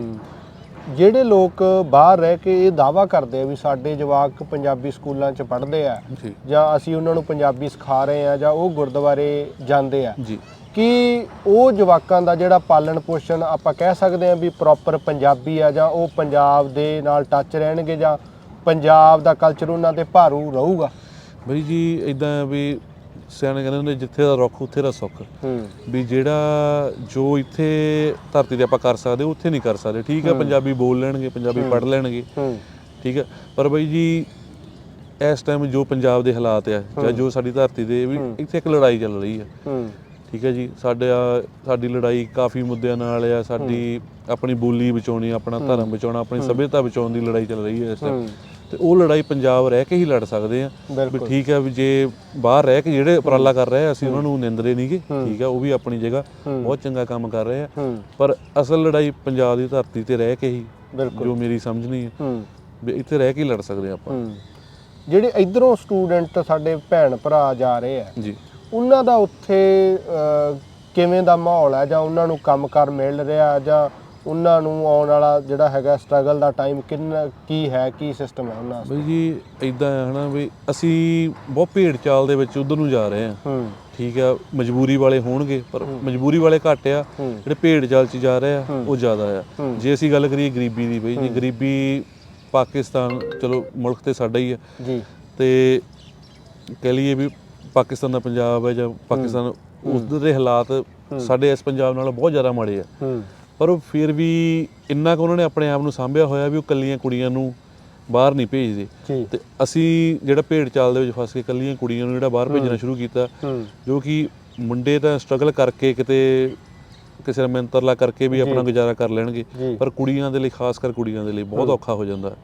ਜਿਹੜੇ ਲੋਕ ਬਾਹਰ ਰਹਿ ਕੇ ਇਹ ਦਾਵਾ ਕਰਦੇ ਆ ਵੀ ਸਾਡੇ ਜਵਾਕ ਪੰਜਾਬੀ ਸਕੂਲਾਂ 'ਚ ਪੜ੍ਹਦੇ ਆ ਜੀ। ਜਾਂ ਅਸੀਂ ਉਹਨਾਂ ਨੂੰ ਪੰਜਾਬੀ ਸਿਖਾ ਰਹੇ ਆ ਜਾਂ ਉਹ ਗੁਰਦੁਆਰੇ ਜਾਂਦੇ ਆ। ਜੀ। ਕਿ ਉਹ ਜਵਾਕਾਂ ਦਾ ਜਿਹੜਾ ਪਾਲਣ ਪੋਸ਼ਣ ਆਪਾਂ ਕਹਿ ਸਕਦੇ ਆ ਵੀ ਪ੍ਰੋਪਰ ਪੰਜਾਬੀ ਆ ਜਾਂ ਉਹ ਪੰਜਾਬ ਦੇ ਨਾਲ ਟੱਚ ਰਹਿਣਗੇ ਜਾਂ ਪੰਜਾਬ ਦਾ ਕਲਚਰ ਉਹਨਾਂ ਤੇ ਭਾਰੂ ਰਹੂਗਾ? ਬਈ ਜੀ ਇਦਾਂ ਵੀ ਸਿਆਣੇ ਕਹਿੰਦੇ ਹੁੰਦੇ ਜਿੱਥੇ ਦਾ ਰੁੱਖ ਉੱਥੇ ਦਾ ਸੁੱਖ। ਵੀ ਜਿਹੜਾ ਜੋ ਇੱਥੇ ਧਰਤੀ ਤੇ ਆਪਾਂ ਕਰ ਸਕਦੇ ਉੱਥੇ ਨਹੀਂ ਕਰ ਸਕਦੇ। ਠੀਕ ਹੈ। ਪੰਜਾਬੀ ਬੋਲ ਲੈਣਗੇ ਪੰਜਾਬੀ ਪੜ੍ਹ ਲੈਣਗੇ। ਠੀਕ ਹੈ ਪਰ ਬਈ ਜੀ ਇਸ ਟਾਈਮ ਜੋ ਪੰਜਾਬ ਦੇ ਹਾਲਾਤ ਆ ਜਾਂ ਜੋ ਸਾਡੀ ਧਰਤੀ ਦੇ ਵੀ ਇੱਥੇ ਇੱਕ ਲੜਾਈ ਚੱਲ ਰਹੀ ਹੂੰ। ਠੀਕ ਹੈ ਜੀ ਸਾਡੇ ਸਾਡੀ ਲੜਾਈ ਕਾਫੀ ਮੁੱਦਿਆਂ ਨਾਲ ਆ ਸਾਡੀ ਆਪਣੀ ਬੋਲੀ ਬਚਾਉਣੀ ਆਪਣਾ ਧਰਮ ਬਚਾਉਣਾ ਆਪਣੀ ਸੱਭਿਅਤਾ ਬਚਾਉਣ ਦੀ ਲੜਾਈ ਚੱਲ ਰਹੀ ਹੈ ਇਸ ਟਾਈਮ ਤੇ ਉਹ ਲੜਾਈ ਪੰਜਾਬ ਰਹਿ ਕੇ ਹੀ ਲੜ ਸਕਦੇ ਆ। ਵੀ ਠੀਕ ਹੈ ਵੀ ਜੇ ਬਾਹਰ ਰਹਿ ਕੇ ਜਿਹੜੇ ਉਪਰਾਲਾ ਕਰ ਰਹੇ ਆ ਅਸੀਂ ਉਹਨਾਂ ਨੂੰ ਨਿੰਦਦੇ ਨਹੀਂਗੇ ਠੀਕ ਹੈ ਉਹ ਵੀ ਆਪਣੀ ਜਗ੍ਹਾ ਬਹੁਤ ਚੰਗਾ ਕੰਮ ਕਰ ਰਹੇ ਆ। ਪਰ ਅਸਲ ਲੜਾਈ ਪੰਜਾਬ ਦੀ ਧਰਤੀ ਤੇ ਰਹਿ ਕੇ ਹੀ ਜੋ ਮੇਰੀ ਸਮਝਣੀ ਹੈ ਹੂੰ। ਵੀ ਇੱਥੇ ਰਹਿ ਕੇ ਲੜ ਸਕਦੇ ਆ ਆਪਾਂ। ਜਿਹੜੇ ਇਧਰੋਂ ਸਟੂਡੈਂਟ ਸਾਡੇ ਭੈਣ ਭਰਾ ਜਾ ਰਹੇ ਆ। ਜੀ। ਉਹਨਾਂ ਦਾ ਉੱਥੇ ਕਿਵੇਂ ਦਾ ਮਾਹੌਲ ਹੈ ਜਾਂ ਉਹਨਾਂ ਨੂੰ ਕੰਮਕਾਰ ਮਿਲ ਰਿਹਾ ਜਾਂ ਉਹਨਾਂ ਨੂੰ ਆਉਣ ਵਾਲਾ ਜਿਹੜਾ ਹੈਗਾ ਸਟਰਗਲ ਦਾ ਟਾਈਮ ਕਿੰਨਾ ਕੀ ਹੈ ਕੀ ਸਿਸਟਮ ਹੈ ਉਹਨਾਂ ਦਾ ਬਈ ਜੀ ਇਦਾਂ ਹੈ ਹਨਾ ਵੀ ਅਸੀਂ ਬਹੁਤ ਭੇਡ ਚਾਲ ਦੇ ਵਿੱਚ ਉਧਰ ਨੂੰ ਜਾ ਰਹੇ ਹੂੰ। ਠੀਕ ਆ ਮਜਬੂਰੀ ਵਾਲੇ ਹੋਣਗੇ ਪਰ ਮਜਬੂਰੀ ਵਾਲੇ ਘੱਟ ਆ ਜਿਹੜੇ ਭੇਡ ਚਾਲ 'ਚ ਜਾ ਰਹੇ ਆ ਉਹ ਜ਼ਿਆਦਾ ਆ। ਜੇ ਅਸੀਂ ਗੱਲ ਕਰੀਏ ਗਰੀਬੀ ਦੀ ਬਈ ਜੀ ਗਰੀਬੀ ਪਾਕਿਸਤਾਨ ਚਲੋ ਮੁਲਕ ਤੇ ਸਾਡਾ ਹੀ ਆ। ਜੀ। ਤੇ ਕਹਿ ਲਈਏ ਵੀ ਪਾਕਿਸਤਾਨ ਦਾ ਪੰਜਾਬ ਹੈ ਜਾਂ ਪਾਕਿਸਤਾਨ ਉਧਰ ਦੇ ਹਾਲਾਤ ਸਾਡੇ ਇਸ ਪੰਜਾਬ ਨਾਲੋਂ ਬਹੁਤ ਜ਼ਿਆਦਾ ਮਾੜੇ ਆ। ਪਰ ਉਹ ਫਿਰ ਵੀ ਇੰਨਾ ਕੁ ਉਹਨਾਂ ਨੇ ਆਪਣੇ ਆਪ ਨੂੰ ਸਾਂਭਿਆ ਹੋਇਆ ਵੀ ਉਹ ਕੱਲੀਆਂ ਕੁੜੀਆਂ ਨੂੰ ਬਾਹਰ ਨਹੀਂ ਭੇਜਦੇ। ਤੇ ਅਸੀਂ ਜਿਹੜਾ ਭੇਡ ਚਾਲ ਦੇ ਵਿੱਚ ਫਸ ਕੇ ਕੱਲੀਆਂ ਕੁੜੀਆਂ ਨੂੰ ਜਿਹੜਾ ਬਾਹਰ ਭੇਜਣਾ ਸ਼ੁਰੂ ਕੀਤਾ ਜੋ ਕਿ ਮੁੰਡੇ ਤਾਂ ਸਟਰਗਲ ਕਰਕੇ ਕਿਤੇ ਕਿਸੇ ਦਾ ਮਿਹਨਤਰਲਾ ਕਰਕੇ ਵੀ ਆਪਣਾ ਗੁਜ਼ਾਰਾ ਕਰ ਲੈਣਗੇ। ਪਰ ਕੁੜੀਆਂ ਦੇ ਲਈ ਖਾਸ ਕਰ ਕੁੜੀਆਂ ਦੇ ਲਈ ਬਹੁਤ ਔਖਾ ਹੋ ਜਾਂਦਾ।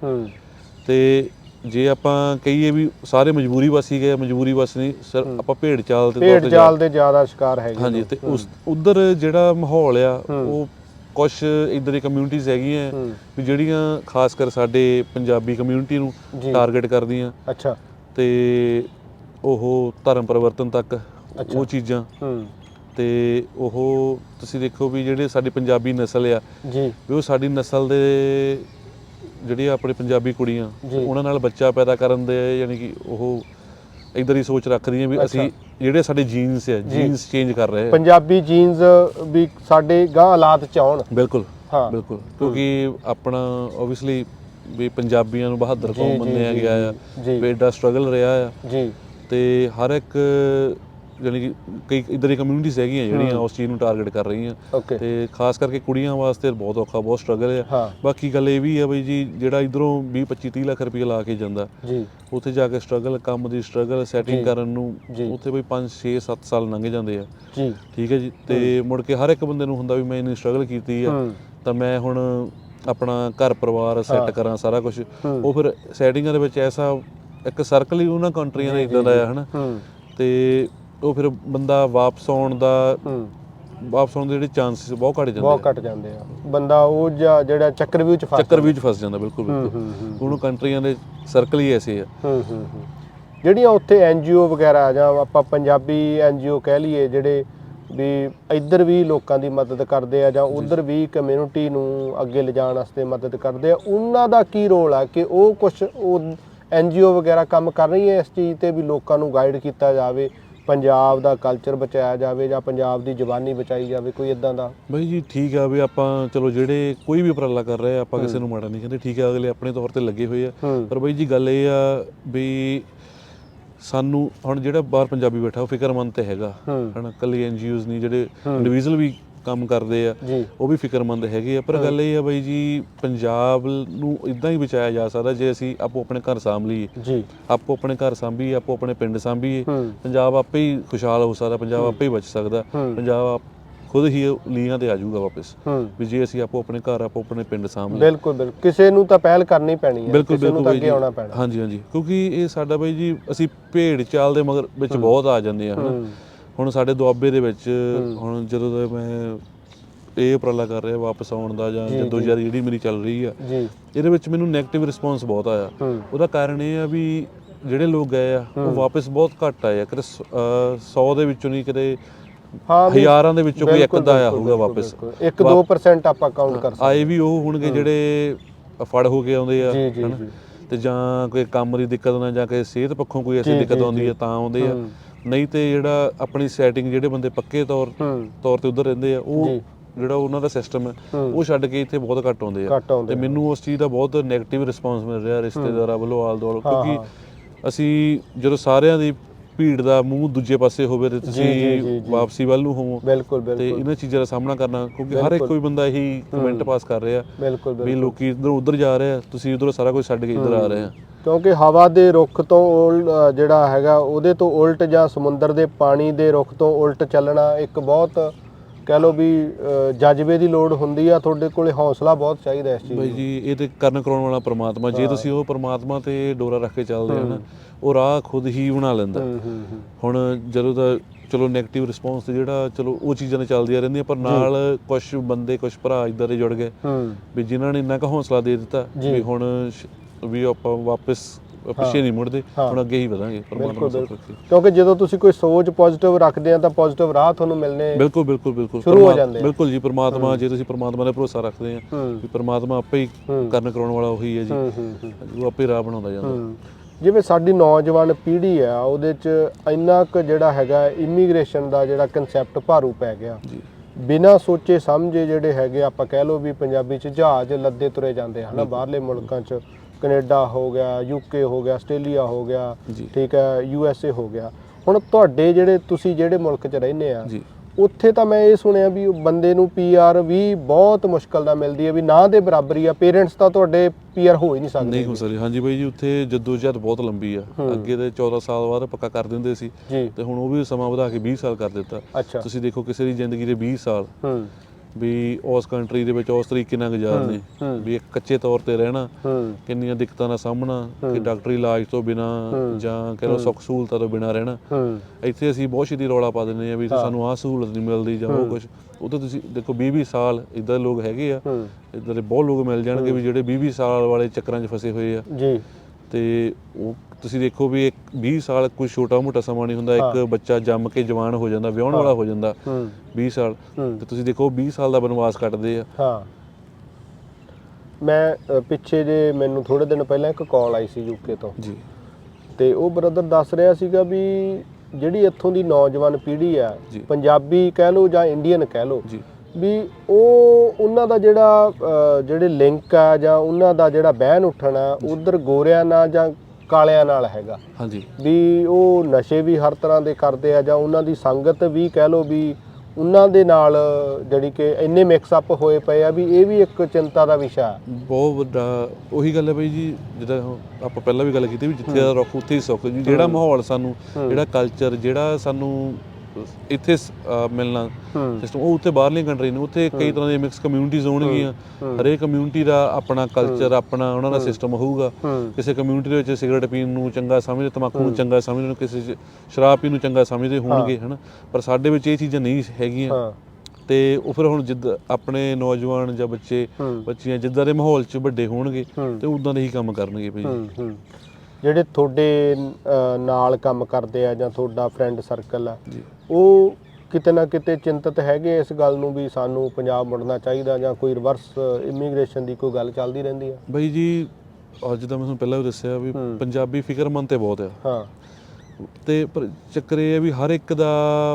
ਤੇ ਜੇ ਆਪਾਂ ਕਹੀਏ ਵੀ ਸਾਰੇ ਮਜਬੂਰੀ ਵਸ ਹੀ ਗਏ ਮਜਬੂਰੀ ਵਸ ਨਹੀਂ ਸਰ ਆਪਾਂ ਭੇਡ ਚਾਲ ਤੌਰ ਭੇਡ ਤੇ ਜਾਲ ਦੇ ਜ਼ਿਆਦਾ ਸ਼ਿਕਾਰ ਹੈਗੇ ਹਾਂਜੀ ਤੇ ਉਸ ਉਧਰ ਜਿਹੜਾ ਮਾਹੌਲ ਆ ਉਹ ਕੁਝ ਇਧਰ ਦੀ ਕਮਿਊਨਿਟੀਜ਼ ਹੈਗੀਆਂ ਵੀ ਜਿਹੜੀਆਂ ਖਾਸ ਕਰ ਸਾਡੇ ਪੰਜਾਬੀ ਕਮਿਊਨਿਟੀ ਨੂੰ। ਟਾਰਗੇਟ ਕਰਦੀਆਂ। ਅੱਛਾ। ਤੇ ਉਹ ਧਰਮ ਪਰਿਵਰਤਨ ਤੱਕ ਉਹ ਚੀਜ਼ਾਂ। ਤੇ ਉਹ ਤੁਸੀਂ ਦੇਖੋ ਵੀ ਜਿਹੜੇ ਸਾਡੀ ਪੰਜਾਬੀ ਨਸਲ ਆ ਜੀ। ਵੀ ਉਹ ਸਾਡੀ ਨਸਲ ਦੇ ਜਿਹੜੀ ਆਪਣੇ ਪੰਜਾਬੀ ਕੁੜੀਆਂ। ਉਹਨਾਂ ਨਾਲ ਬੱਚਾ ਪੈਦਾ ਕਰਨ ਦੇ ਯਾਨੀ ਕਿ ਉਹ ਇਧਰ ਹੀ ਸੋਚ ਰੱਖਦੀਆਂ ਵੀ ਅਸੀਂ ਜਿਹੜੇ ਸਾਡੇ ਜੀਨਸ ਆ ਜੀਨਸ ਚੇਂਜ ਕਰ ਰਹੇ ਪੰਜਾਬੀ ਜੀਨਸ ਵੀ ਸਾਡੇ ਗਾਂ ਹਾਲਾਤ ਚ ਆਉਣ। ਬਿਲਕੁਲ ਹਾਂ। ਬਿਲਕੁਲ। ਕਿਉਂਕਿ ਆਪਣਾ ਆਬਵੀਅਸਲੀ ਵੀ ਪੰਜਾਬੀਆਂ ਨੂੰ ਬਹਾਦਰ ਕੌਮ ਮੰਨਿਆ ਗਿਆ ਆ। ਵੀ ਐਡਾ ਸਟਰਗਲ ਰਿਹਾ ਆ। ਜੀ। ਤੇ ਹਰ ਇੱਕ ਯਾਨੀ ਕਿ ਕਈ ਇਧਰ ਦੀ ਕਮਿਊਨਿਟੀਜ਼ ਹੈਗੀਆਂ ਜਿਹੜੀਆਂ ਉਸ ਚੀਜ਼ ਨੂੰ ਟਾਰਗੇਟ ਕਰ ਰਹੀਆਂ। ਤੇ ਖਾਸ ਕਰਕੇ ਕੁੜੀਆਂ ਵਾਸਤੇ ਬਹੁਤ ਔਖਾ ਬਹੁਤ ਸਟਰਗਲ ਹਾਂ। ਬਾਕੀ ਗੱਲ ਇਹ ਵੀ ਆ ਬਈ ਜੀ ਜਿਹੜਾ ਇਧਰੋਂ 20 25 30 ਲੱਖ ਰੁਪਏ ਲਾ ਕੇ ਜਾਂਦਾ ਜੀ। ਉੱਥੇ ਜਾ ਕੇ ਸਟਰਗਲ ਕੰਮ ਦੀ ਸਟਰਗਲ ਸੈਟਿੰਗ ਕਰਨ ਨੂੰ। ਉੱਥੇ ਬਈ 5 6 7 ਸਾਲ ਲੰਘ ਜਾਂਦੇ ਆ। ਜੀ। ਠੀਕ ਹੈ ਜੀ? ਤੇ ਮੁੜ ਕੇ ਹਰ ਇੱਕ ਬੰਦੇ ਨੂੰ ਹੁੰਦਾ ਵੀ ਮੈਂ ਇੰਨੀ ਸਟਰਗਲ ਕੀਤੀ ਆ ਹੂੰ। ਤਾਂ ਮੈਂ ਹੁਣ ਆਪਣਾ ਘਰ ਪਰਿਵਾਰ ਸੈੱਟ ਕਰਾਂ ਸਾਰਾ ਕੁਝ ਉਹ ਫਿਰ ਸੈਟਿੰਗਾਂ ਦੇ ਵਿੱਚ ਐਸਾ ਇੱਕ ਸਰਕਲ ਹੀ ਉਹਨਾਂ ਕੰਟਰੀਆਂ ਦਾ ਇਦਾਂ ਦਾ ਆ ਹਨਾ? ਹੂੰ। ਤੇ ਉਹ ਫਿਰ ਬੰਦਾ ਵਾਪਸ ਆਉਣ ਦਾ ਹੂੰ। ਵਾਪਸ ਆਉਣ ਦੇ ਜਿਹੜੇ ਚਾਂਸਸ ਬਹੁਤ ਘਟ ਜਾਂਦੇ ਬਹੁਤ ਘਟ ਜਾਂਦੇ ਆ। ਬੰਦਾ ਉਹ ਜਿਹਾ ਜਿਹੜਾ ਚੱਕਰ ਵਿੱਚ ਫਸ ਚੱਕਰ ਵਿੱਚ ਫਸ ਜਾਂਦਾ ਬਿਲਕੁਲ ਬਿਲਕੁਲ। ਉਹਨੂੰ ਕੰਟਰੀਆਂ ਦੇ ਸਰਕਲ ਹੀ ਐਸੇ ਆ। ਹੂੰ ਹੂੰ ਹੂੰ। ਜਿਹੜੀਆਂ ਉੱਥੇ ਐਨਜੀਓ ਵਗੈਰਾ ਜਾਂ ਆਪਾਂ ਪੰਜਾਬੀ ਐਨਜੀਓ ਕਹਿ ਲਈਏ ਜਿਹੜੇ ਵੀ ਇੱਧਰ ਵੀ ਲੋਕਾਂ ਦੀ ਮਦਦ ਕਰਦੇ ਆ ਜਾਂ ਉਧਰ ਵੀ ਕਮਿਊਨਿਟੀ ਨੂੰ ਅੱਗੇ ਲਿਜਾਣ ਵਾਸਤੇ ਮਦਦ ਕਰਦੇ ਆ ਉਹਨਾਂ ਦਾ ਕੀ ਰੋਲ ਆ ਕਿ ਉਹ ਕੁਝ ਉਹ ਐਨਜੀਓ ਵਗੈਰਾ ਕੰਮ ਕਰ ਰਹੀ ਹੈ ਇਸ ਚੀਜ਼ ਤੇ ਵੀ ਲੋਕਾਂ ਨੂੰ ਗਾਈਡ ਕੀਤਾ ਜਾਵੇ ਪੰਜਾਬ ਦਾ ਕਲਚਰ ਬਚਾਇਆ ਜਾਵੇ ਜਾਂ ਪੰਜਾਬ ਦੀ ਜ਼ੁਬਾਨੀ ਬਚਾਈ ਜਾਵੇ ਕੋਈ ਇਦਾਂ ਦਾ? ਬਾਈ ਜੀ ਠੀਕ ਆ ਵੀ ਆਪਾਂ ਚਲੋ ਜਿਹੜੇ ਕੋਈ ਵੀ ਉਪਰਾਲਾ ਕਰ ਰਹੇ ਆ ਆਪਾਂ ਕਿਸੇ ਨੂੰ ਮਾੜਾ ਨਹੀਂ ਕਹਿੰਦੇ ਠੀਕ ਆ ਅਗਲੇ ਆਪਣੇ ਤੌਰ ਤੇ ਲੱਗੇ ਹੋਏ ਆ। ਪਰ ਬਾਈ ਜੀ ਗੱਲ ਇਹ ਆ ਵੀ ਸਾਨੂੰ ਹੁਣ ਜਿਹੜਾ ਬਾਹਰ ਪੰਜਾਬੀ ਬੈਠਾ ਉਹ ਫਿਕਰਮੰਦ ਤੇ ਹੈਗਾ। ਹਨਾ ਕੱਲੀ ਐਨਜੀਓਜ਼ ਨਹੀਂ ਜਿਹੜੇ। ਇੰਡੀਵਿਜੂਅਲ ਵੀ ਕੰਮ ਕਰਦੇ ਆ ਉਹ ਵੀ ਫਿਕਰਮੰਦ ਹੈਗੇ ਆ। ਪਰ ਗੱਲ ਇਹ ਆ ਬਾਈ ਜੀ ਪੰਜਾਬ ਨੂੰ ਇਦਾਂ ਹੀ ਬਚਾਇਆ ਜਾ ਸਕਦਾ ਜੇ ਅਸੀਂ ਆਪੋ ਆਪਣੇ ਘਰ ਸਾਂਭ ਲਈਏ ਜੀ। ਆਪੋ ਆਪਣੇ ਘਰ ਸਾਂਭੀਏ ਆਪੋ ਆਪਣੇ ਪਿੰਡ ਸਾਂਭੀਏ। ਪੰਜਾਬ ਆਪੇ ਹੀ ਖੁਸ਼ਹਾਲ ਹੋ ਸਕਦਾ ਪੰਜਾਬ ਆਪੇ ਹੀ ਬਚ ਸਕਦਾ। ਪੰਜਾਬ ਖੁਦ ਹੀ ਲੀਹਾਂ ਤੇ ਆ ਜਾਊਗਾ ਵਾਪਸ। ਵੀ ਜੇ ਅਸੀਂ ਆਪੋ ਆਪਣੇ ਘਰ ਆਪੋ ਆਪਣੇ ਪਿੰਡ ਸਾਂਭ ਲਈਏ ਬਿਲਕੁਲ ਬਿਲਕੁਲ। ਕਿਸੇ ਨੂੰ ਤਾਂ ਪਹਿਲ ਕਰਨੀ ਪੈਣੀ ਹੈ ਕਿਸੇ ਨੂੰ ਤਾਂ ਅੱਗੇ ਆਉਣਾ ਪੈਣਾ। ਹਾਂਜੀ ਹਾਂਜੀ। ਕਿਉਂਕਿ ਇਹ ਸਾਡਾ ਬਾਈ ਜੀ ਅਸੀਂ ਭੇਡ ਚਾਲ ਦੇ ਮਗਰ ਵਿੱਚ ਬਹੁਤ ਆ ਜਾਂਦੇ ਆ ਹਨਾ? ਹੂੰ। ਹੁਣ ਸਾਡੇ ਦੁਆਬੇ ਦੇ ਵਿੱਚ ਹੁਣ ਜਦੋਂ ਦਾ ਮੈਂ ਇਹ ਉਪਰਾਲਾ ਕਰ ਰਿਹਾ ਵਾਪਸ ਆਉਣ ਦਾ ਜਾਂ ਜੀ, ਜਦੋਜਹਿਦ ਜਿਹੜੀ ਮੇਰੀ ਚੱਲ ਰਹੀ ਆ ਜੀ। ਇਹਦੇ ਵਿੱਚ ਮੈਨੂੰ 네ਗੇਟਿਵ ਰਿਸਪੌਂਸ ਬਹੁਤ ਆਇਆ। ਹੂੰ। ਉਹਦਾ ਕਾਰਨ ਇਹ ਆ ਵੀ ਜਿਹੜੇ ਲੋਕ ਗਏ ਆ ਉਹ ਵਾਪਸ ਬਹੁਤ ਘੱਟ ਆਏ ਆ। ਕਿਤੇ 100 ਦੇ ਵਿੱਚੋਂ ਨਹੀਂ ਕਿਤੇ ਹਾਂ ਹਜ਼ਾਰਾਂ ਦੇ ਵਿੱਚੋਂ ਕੋਈ ਇੱਕ ਅੱਧਾ ਆਇਆ ਹੋਊਗਾ ਵਾਪਸ। ਬਿਲਕੁਲ। ਇੱਕ 2% ਆਪਾਂ ਕਾਊਂਟ ਕਰ ਸਕਦੇ ਆਏ ਵੀ ਉਹ ਹੋਣਗੇ ਜਿਹੜੇ ਫੜ ਹੋ ਕੇ ਆਉਂਦੇ ਆ ਹਨਾ? ਤੇ ਜਾਂ ਕੋਈ ਕੰਮ ਦੀ ਦਿੱਕਤ ਨਾਲ ਜਾਂ ਕੋਈ ਸਿਹਤ ਪੱਖੋਂ ਕੋਈ ਐਸੀ ਦਿੱਕਤ ਆਉਂਦੀ ਆ ਤਾਂ ਆਉਂਦੇ ਆ। ਹੂੰ। ਨਹੀਂ ਤੇ ਜਿਹੜਾ ਆਪਣੀ ਸੈਟਿੰਗ ਜਿਹੜੇ ਬੰਦੇ ਪੱਕੇ ਤੌਰ ਤੌਰ ਤੇ ਉਧਰ ਰਹਿੰਦੇ ਆ ਉਹ। ਜਿਹੜਾ ਉਹਨਾਂ ਦਾ ਸਿਸਟਮ ਹੈ। ਉਹ ਛੱਡ ਕੇ ਇੱਥੇ ਬਹੁਤ ਘੱਟ ਆਉਂਦੇ ਆ। ਤੇ ਮੈਨੂੰ ਉਸ ਚੀਜ਼ ਦਾ ਬਹੁਤ 네ਗੇਟਿਵ ਰਿਸਪਾਂਸ ਮਿਲ ਰਿਹਾ ਰਿਸ਼ਤੇਦਾਰਾਂ ਵੱਲੋਂ ਆਲ ਦੁਆਲ ਹਾਂ, ਕਿਉਂਕਿ ਅਸੀਂ ਜਦੋਂ ਸਾਰਿਆਂ ਦੀ ਭੀੜ ਦਾ ਮੂੰਹ ਦੂਜੇ ਪਾਸੇ ਹੋਵੇ ਤੇ ਤੁਸੀਂ। ਵਾਪਸੀ ਵੱਲ ਨੂੰ ਹੋਵੋ ਬਿਲਕੁਲ ਤੇ ਬਿਲਕੁਲ। ਇਹਨਾਂ ਚੀਜ਼ਾਂ ਦਾ ਸਾਹਮਣਾ ਕਰਨਾ ਕਿਉਂਕਿ ਹਰ ਇੱਕ। ਕੋਈ ਬੰਦਾ ਇਹੀ ਕਮੈਂਟ ਪਾਸ ਕਰ ਰਿਹਾ ਬਿਲਕੁਲ ਵੀ ਲੋਕੀ ਇਧਰ ਉਧਰ ਜਾ ਰਹੇ ਆ ਤੁਸੀਂ ਉਧਰੋਂ ਸਾਰਾ ਕੁਝ ਛੱਡ ਕੇ ਇੱਧਰ ਆ ਰਹੇ ਆ। ਕਿਉਂਕਿ ਹਵਾ ਦੇ ਰੁੱਖ ਤੋਂ ਉਲ- ਜਿਹੜਾ ਹੈਗਾ ਉਹਦੇ ਤੋਂ ਉਲਟ ਜਾਂ ਸਮੁੰਦਰ ਦੇ ਪਾਣੀ ਦੇ ਰੁੱਖ ਤੋਂ ਉਲਟ ਚੱਲਣਾ ਇੱਕ ਬਹੁਤ ਕਹਿ ਲਓ ਵੀ ਅ, ਜਜ਼ਬੇ ਦੀ ਲੋੜ ਹੁੰਦੀ ਆ। ਤੁਹਾਡੇ ਕੋਲੇ ਹੌਸਲਾ ਬਹੁਤ ਚਾਹੀਦਾ ਇਸ ਚੀਜ਼ ਬਾਈ ਨੂੰ। ਜੀ ਇਹ ਤੇ ਕਰਨ ਕਰਾਉਣ ਵਾਲਾ ਪ੍ਰਮਾਤਮਾ ਜੇ ਤੁਸੀਂ ਉਹ ਪ੍ਰਮਾਤਮਾ ਤੇ ਡੋਰਾ ਰੱਖ ਕੇ ਚੱਲਦੇ ਹੋ ਨਾ ਉਹ ਰਾਹ ਖੁਦ ਹੀ ਬਣਾ ਲੈਂਦਾ। ਹੂੰ ਹੂੰ ਹੂੰ। ਹੁਣ ਜਦੋਂ ਦਾ ਚਲੋ 네ਗੇਟਿਵ ਰਿਸਪੌਂਸ ਤੇ ਜਿਹੜਾ ਚਲੋ ਉਹ ਚੀਜ਼ਾਂ ਨੇ ਚੱਲਦੀਆਂ ਰਹਿੰਦੀਆਂ ਪਰ ਨਾਲ ਕੁਝ ਬੰਦੇ ਕੁਝ ਭਰਾ ਇਦਾਂ ਦੇ ਜੁੜ ਗਏ। ਹੂੰ। ਵੀ ਜਿਨ੍ਹਾਂ ਨੇ ਇੰਨਾ ਕੁ ਹੌਸਲਾ ਦੇ ਦਿੱਤਾ ਜੀ। ਵੀ ਹੁਣ ਸ਼- ਵੀ ਆਪਾਂ ਵਾਪਸ ਪਿੱਛੇ ਨਹੀਂ ਮੁੜਦੇ। ਹੁਣ ਅੱਗੇ ਹੀ ਵਧਾਂਗੇ ਪਰਮਾਤਮਾ ਸਭ ਕਿਉਂਕਿ ਜਦੋਂ ਤੁਸੀਂ ਕੋਈ ਸੋਚ ਪੋਜ਼ਿਟਿਵ ਰੱਖਦੇ ਆ ਤਾਂ ਪੋਜ਼ਿਟਿਵ ਰਾਹ ਤੁਹਾਨੂੰ ਮਿਲਨੇ ਬਿਲਕੁਲ ਬਿਲਕੁਲ ਬਿਲਕੁਲ। ਸ਼ੁਰੂ ਹੋ ਜਾਂਦੇ। ਬਿਲਕੁਲ ਜੀ ਪਰਮਾਤਮਾ ਜੇ ਤੁਸੀਂ ਪਰਮਾਤਮਾ ਤੇ ਭਰੋਸਾ ਰੱਖਦੇ ਆ ਵੀ ਪਰਮਾਤਮਾ ਆਪੇ ਹੀ। ਕਰਨ ਕਰਾਉਣ ਵਾਲਾ ਉਹੀ ਹੈ ਜੀ। ਉਹ ਆਪੇ ਰਾਹ ਬਣਾਉਂਦਾ ਜਾਂਦਾ। ਜਿਵੇਂ ਸਾਡੀ ਨੌਜਵਾਨ ਪੀੜ੍ਹੀ ਆ ਉਹਦੇ ਚ ਇੰਨਾ ਕੁ ਜਿਹੜਾ ਹੈਗਾ ਇਮੀਗ੍ਰੇਸ਼ਨ ਦਾ ਜਿਹੜਾ ਕਨਸੈਪਟ ਭਾਰੂ ਪੈ ਗਿਆ। ਜੀ। ਬਿਨਾਂ ਸੋਚੇ ਸਮਝੇ ਜਿਹੜੇ ਹੈਗੇ ਆਪਾਂ ਕਹਿ ਲਓ ਵੀ ਪੰਜਾਬੀ ਚ ਜਹਾਜ਼ ਲੱਦੇ ਤੁਰੇ ਜਾਂਦੇ ਹਨਾ ਬਾਹਰਲੇ ਮੁਲਕਾਂ ਚ। ਕੈਨੇਡਾ ਹੋ ਗਿਆ ਯੂਕੇ ਹੋ ਗਿਆ ਆਸਟ੍ਰੇਲੀਆ ਹੋ ਗਿਆ ਜੀ। ਠੀਕ ਹੈ ਯੂ ਐਸ ਏ ਹੋ ਗਿਆ। ਹੁਣ ਤੁਹਾਡੇ ਜਿਹੜੇ ਤੁਸੀਂ ਜਿਹੜੇ ਮੁਲਕ ਚ ਰਹਿੰਦੇ ਆ ਜੀ। ਉੱਥੇ ਤਾਂ ਮੈਂ ਇਹ ਸੁਣਿਆ ਵੀ ਉਹ ਬੰਦੇ ਨੂੰ ਪੀਆਰ ਵੀ ਬਹੁਤ ਮੁਸ਼ਕਲ ਨਾਲ ਮਿਲਦੀ ਹੈ ਵੀ ਨਾ ਦੇ ਬਰਾਬਰੀ ਆ ਪੇਰੈਂਟਸ ਤਾਂ ਤੁਹਾਡੇ ਪੀਆਰ ਹੋ ਹੀ ਨਹੀਂ ਸਕਦੇ। ਨਹੀਂ ਹੋ ਸਕਦੀ। ਹਾਂਜੀ ਬਾਈ ਜੀ ਉੱਥੇ ਜਦੋਜਹਿਦ ਬਹੁਤ ਲੰਬੀ ਆ। ਅੱਗੇ ਤੇ 14 ਸਾਲ ਬਾਅਦ ਪੱਕਾ ਕਰ ਦਿੰਦੇ ਸੀ। ਜੀ। ਤੇ ਹੁਣ ਉਹ ਵੀ ਸਮਾਂ ਵਧਾ ਕੇ 20 ਸਾਲ ਕਰ ਦਿੱਤਾ। ਅੱਛਾ। ਤੁਸੀਂ ਦੇਖੋ ਕਿਸੇ ਦੀ ਜ਼ਿੰਦਗੀ ਦੇ 20 ਸਾਲ। ਹੂੰ। ਵੀ ਉਸ ਕੰਟਰੀ ਦੇ ਵਿੱਚ ਉਸ ਤਰੀਕੇ ਨਾਲ ਗੁਜ਼ਾਰਨੇ। ਵੀ ਇੱਕ ਕੱਚੇ ਤੌਰ ਤੇ ਰਹਿਣਾ। ਕਿੰਨੀਆਂ ਦਿੱਕਤਾਂ ਦਾ ਸਾਹਮਣਾ। ਕਿ ਡਾਕਟਰੀ ਇਲਾਜ ਤੋਂ ਬਿਨਾ ਜਾਂ ਕਹਿ ਲਓ ਸੁੱਖ ਸਹੂਲਤਾਂ ਤੋਂ ਬਿਨਾ ਰਹਿਣਾ। ਇੱਥੇ ਅਸੀਂ ਬਹੁਤ ਛੇਤੀ ਰੌਲਾ ਪਾ ਦਿੰਦੇ ਆ ਵੀ ਸਾਨੂੰ ਆਹ ਸਹੂਲਤ ਨਹੀਂ ਮਿਲਦੀ ਜਾਂ ਉਹ ਕੁਝ ਤਾਂ ਤੁਸੀਂ ਦੇਖੋ 20 20 ਸਾਲ ਇਦਾਂ ਲੋਕ ਹੈਗੇ ਆ। ਇਦਾਂ ਦੇ ਬਹੁਤ ਲੋਕ ਮਿਲ ਜਾਣਗੇ ਵੀ ਜਿਹੜੇ 20 20 ਸਾਲ ਵਾਲੇ ਚੱਕਰਾਂ 'ਚ ਫਸੇ ਹੋਏ ਆ। ਜੀ। ਤੇ ਉਹ ਤੁਸੀਂ ਦੇਖੋ ਵੀ ਇੱਕ 20 ਸਾਲ ਕੋਈ ਛੋਟਾ ਮੋਟਾ ਸਮਾਂ ਨਹੀਂ ਹੁੰਦਾ ਇੱਕ ਬੱਚਾ ਜੰਮ ਕੇ ਜਵਾਨ ਹੋ ਜਾਂਦਾ ਵਿਆਹਣ ਵਾਲਾ ਹੋ। ਜਾਂਦਾ ਹੂੰ। 20 ਸਾਲ। ਤੇ ਤੁਸੀਂ ਦੇਖੋ 20 ਸਾਲ ਦਾ ਬਨਵਾਸ ਕੱਟਦੇ ਆ। ਹਾਂ। ਮੈਂ ਪਿੱਛੇ ਜੇ ਮੈਨੂੰ ਥੋੜੇ ਦਿਨ ਪਹਿਲਾਂ ਇੱਕ ਕਾਲ ਆਈ ਸੀ ਯੂਕੇ ਤੋਂ। ਜੀ। ਤੇ ਉਹ ਬ੍ਰਦਰ ਦੱਸ ਰਿਹਾ ਸੀਗਾ ਵੀ ਜਿਹੜੀ ਇੱਥੋਂ ਦੀ ਨੌਜਵਾਨ ਪੀੜ੍ਹੀ ਆ। ਪੰਜਾਬੀ ਕਹਿ ਲਓ ਜਾਂ ਇੰਡੀਅਨ ਕਹਿ ਲਓ ਜੀ। ਵੀ ਉਹ ਉਹਨਾਂ ਦਾ ਜਿਹੜਾ ਜਿਹੜੇ ਲਿੰਕ ਆ ਜਾਂ ਉਹਨਾਂ ਦਾ ਜਿਹੜਾ ਬਹਿਨ ਉੱਠਣਾ ਉਧਰ ਗੋਰਿਆਂ ਨਾਲ ਜਾਂ ਕਾਲਿਆਂ ਨਾਲ ਹੈਗਾ। ਹਾਂਜੀ। ਵੀ ਉਹ ਨਸ਼ੇ ਵੀ ਹਰ ਤਰ੍ਹਾਂ ਦੇ ਕਰਦੇ ਆ ਜਾਂ ਉਹਨਾਂ ਦੀ ਸੰਗਤ ਵੀ ਕਹਿ ਲਓ ਵੀ ਉਹਨਾਂ ਦੇ ਨਾਲ ਜਿਹੜੀ ਕਿ ਇੰਨੇ ਮਿਕਸ ਅਪ ਹੋਏ ਪਏ ਆ ਵੀ ਇਹ ਵੀ ਇੱਕ ਚਿੰਤਾ ਦਾ ਵਿਸ਼ਾ ਬਹੁਤ ਵੱਡਾ ਉਹੀ ਗੱਲ ਹੈ ਬਈ ਜੀ ਜਿੱਦਾਂ ਆਪਾਂ ਪਹਿਲਾਂ ਵੀ ਗੱਲ ਕੀਤੀ ਵੀ ਜਿੱਥੇ ਦਾ ਰੁੱਖ ਉੱਥੇ ਹੀ ਸੁੱਖ ਜੀ। ਜਿਹੜਾ ਮਾਹੌਲ ਸਾਨੂੰ ਜਿਹੜਾ ਕਲਚਰ ਜਿਹੜਾ ਸਾਨੂੰ ਇੱਥੇ ਮਿਲਣਾ ਸਿਸਟਮ ਉਹ ਉੱਥੇ ਬਾਹਰਲੀਆਂ ਕੰਟਰੀ ਨੇ ਉੱਥੇ ਕਈ ਤਰ੍ਹਾਂ ਦੀਆਂ ਮਿਕਸ ਕਮਿਊਨਿਟੀਜ਼ ਹੋਣਗੀਆਂ। ਹਰੇਕ ਕਮਿਊਨਿਟੀ ਦਾ ਆਪਣਾ ਕਲਚਰ ਆਪਣਾ ਉਹਨਾਂ ਦਾ ਸਿਸਟਮ ਹੋਊਗਾ। ਕਿਸੇ ਕਮਿਊਨਿਟੀ ਦੇ ਵਿੱਚ ਸਿਗਰਟ ਪੀਣ ਨੂੰ ਚੰਗਾ ਸਮਝਦੇ ਤਮਾਕੂ ਨੂੰ ਚੰਗਾ ਸਮਝਦੇ ਨੇ ਕਿਸੇ ਸ਼ਰਾਬ ਪੀਣ ਨੂੰ ਚੰਗਾ ਸਮਝਦੇ ਹੋਣਗੇ ਹਨਾ? ਪਰ ਸਾਡੇ ਵਿੱਚ ਇਹ ਚੀਜ਼ਾਂ ਨਹੀਂ ਹੈਗੀਆਂ। ਤੇ ਉਹ ਫਿਰ ਹੁਣ ਜਿੱਦ ਆਪਣੇ ਨੌਜਵਾਨ ਜਾਂ ਬੱਚੇ ਬੱਚੀਆਂ ਜਿੱਦਾਂ ਦੇ ਮਾਹੌਲ 'ਚ ਵੱਡੇ ਹੋਣਗੇ ਤੇ ਉਦਾਂ ਦੇ ਹੀ ਕੰਮ ਕਰਨਗੇ ਭਾਈ। ਜਿਹੜੇ ਤੁਹਾਡੇ ਨਾਲ ਕੰਮ ਕਰਦੇ ਆ ਜਾਂ ਤੁਹਾਡਾ ਫਰੈਂਡ ਸਰਕਲ ਆ ਉਹ ਕਿਤੇ ਨਾ ਕਿਤੇ ਚਿੰਤਤ ਹੈਗੇ ਇਸ ਗੱਲ ਨੂੰ ਵੀ ਸਾਨੂੰ ਪੰਜਾਬ ਮੁੜਨਾ ਚਾਹੀਦਾ ਜਾਂ ਕੋਈ ਰਿਵਰਸ ਇਮੀਗ੍ਰੇਸ਼ਨ ਦੀ ਕੋਈ ਗੱਲ ਚੱਲਦੀ ਰਹਿੰਦੀ ਆ। ਬਈ ਜੀ ਅੱਜ ਦਾ ਮੈਂ ਤੁਹਾਨੂੰ ਪਹਿਲਾਂ ਵੀ ਦੱਸਿਆ ਵੀ। ਪੰਜਾਬੀ ਫਿਕਰਮੰਦ ਤੇ ਬਹੁਤ ਆ। ਹਾਂ। ਤੇ ਪਰ ਚੱਕਰ ਇਹ ਹੈ ਵੀ ਹਰ ਇੱਕ ਦਾ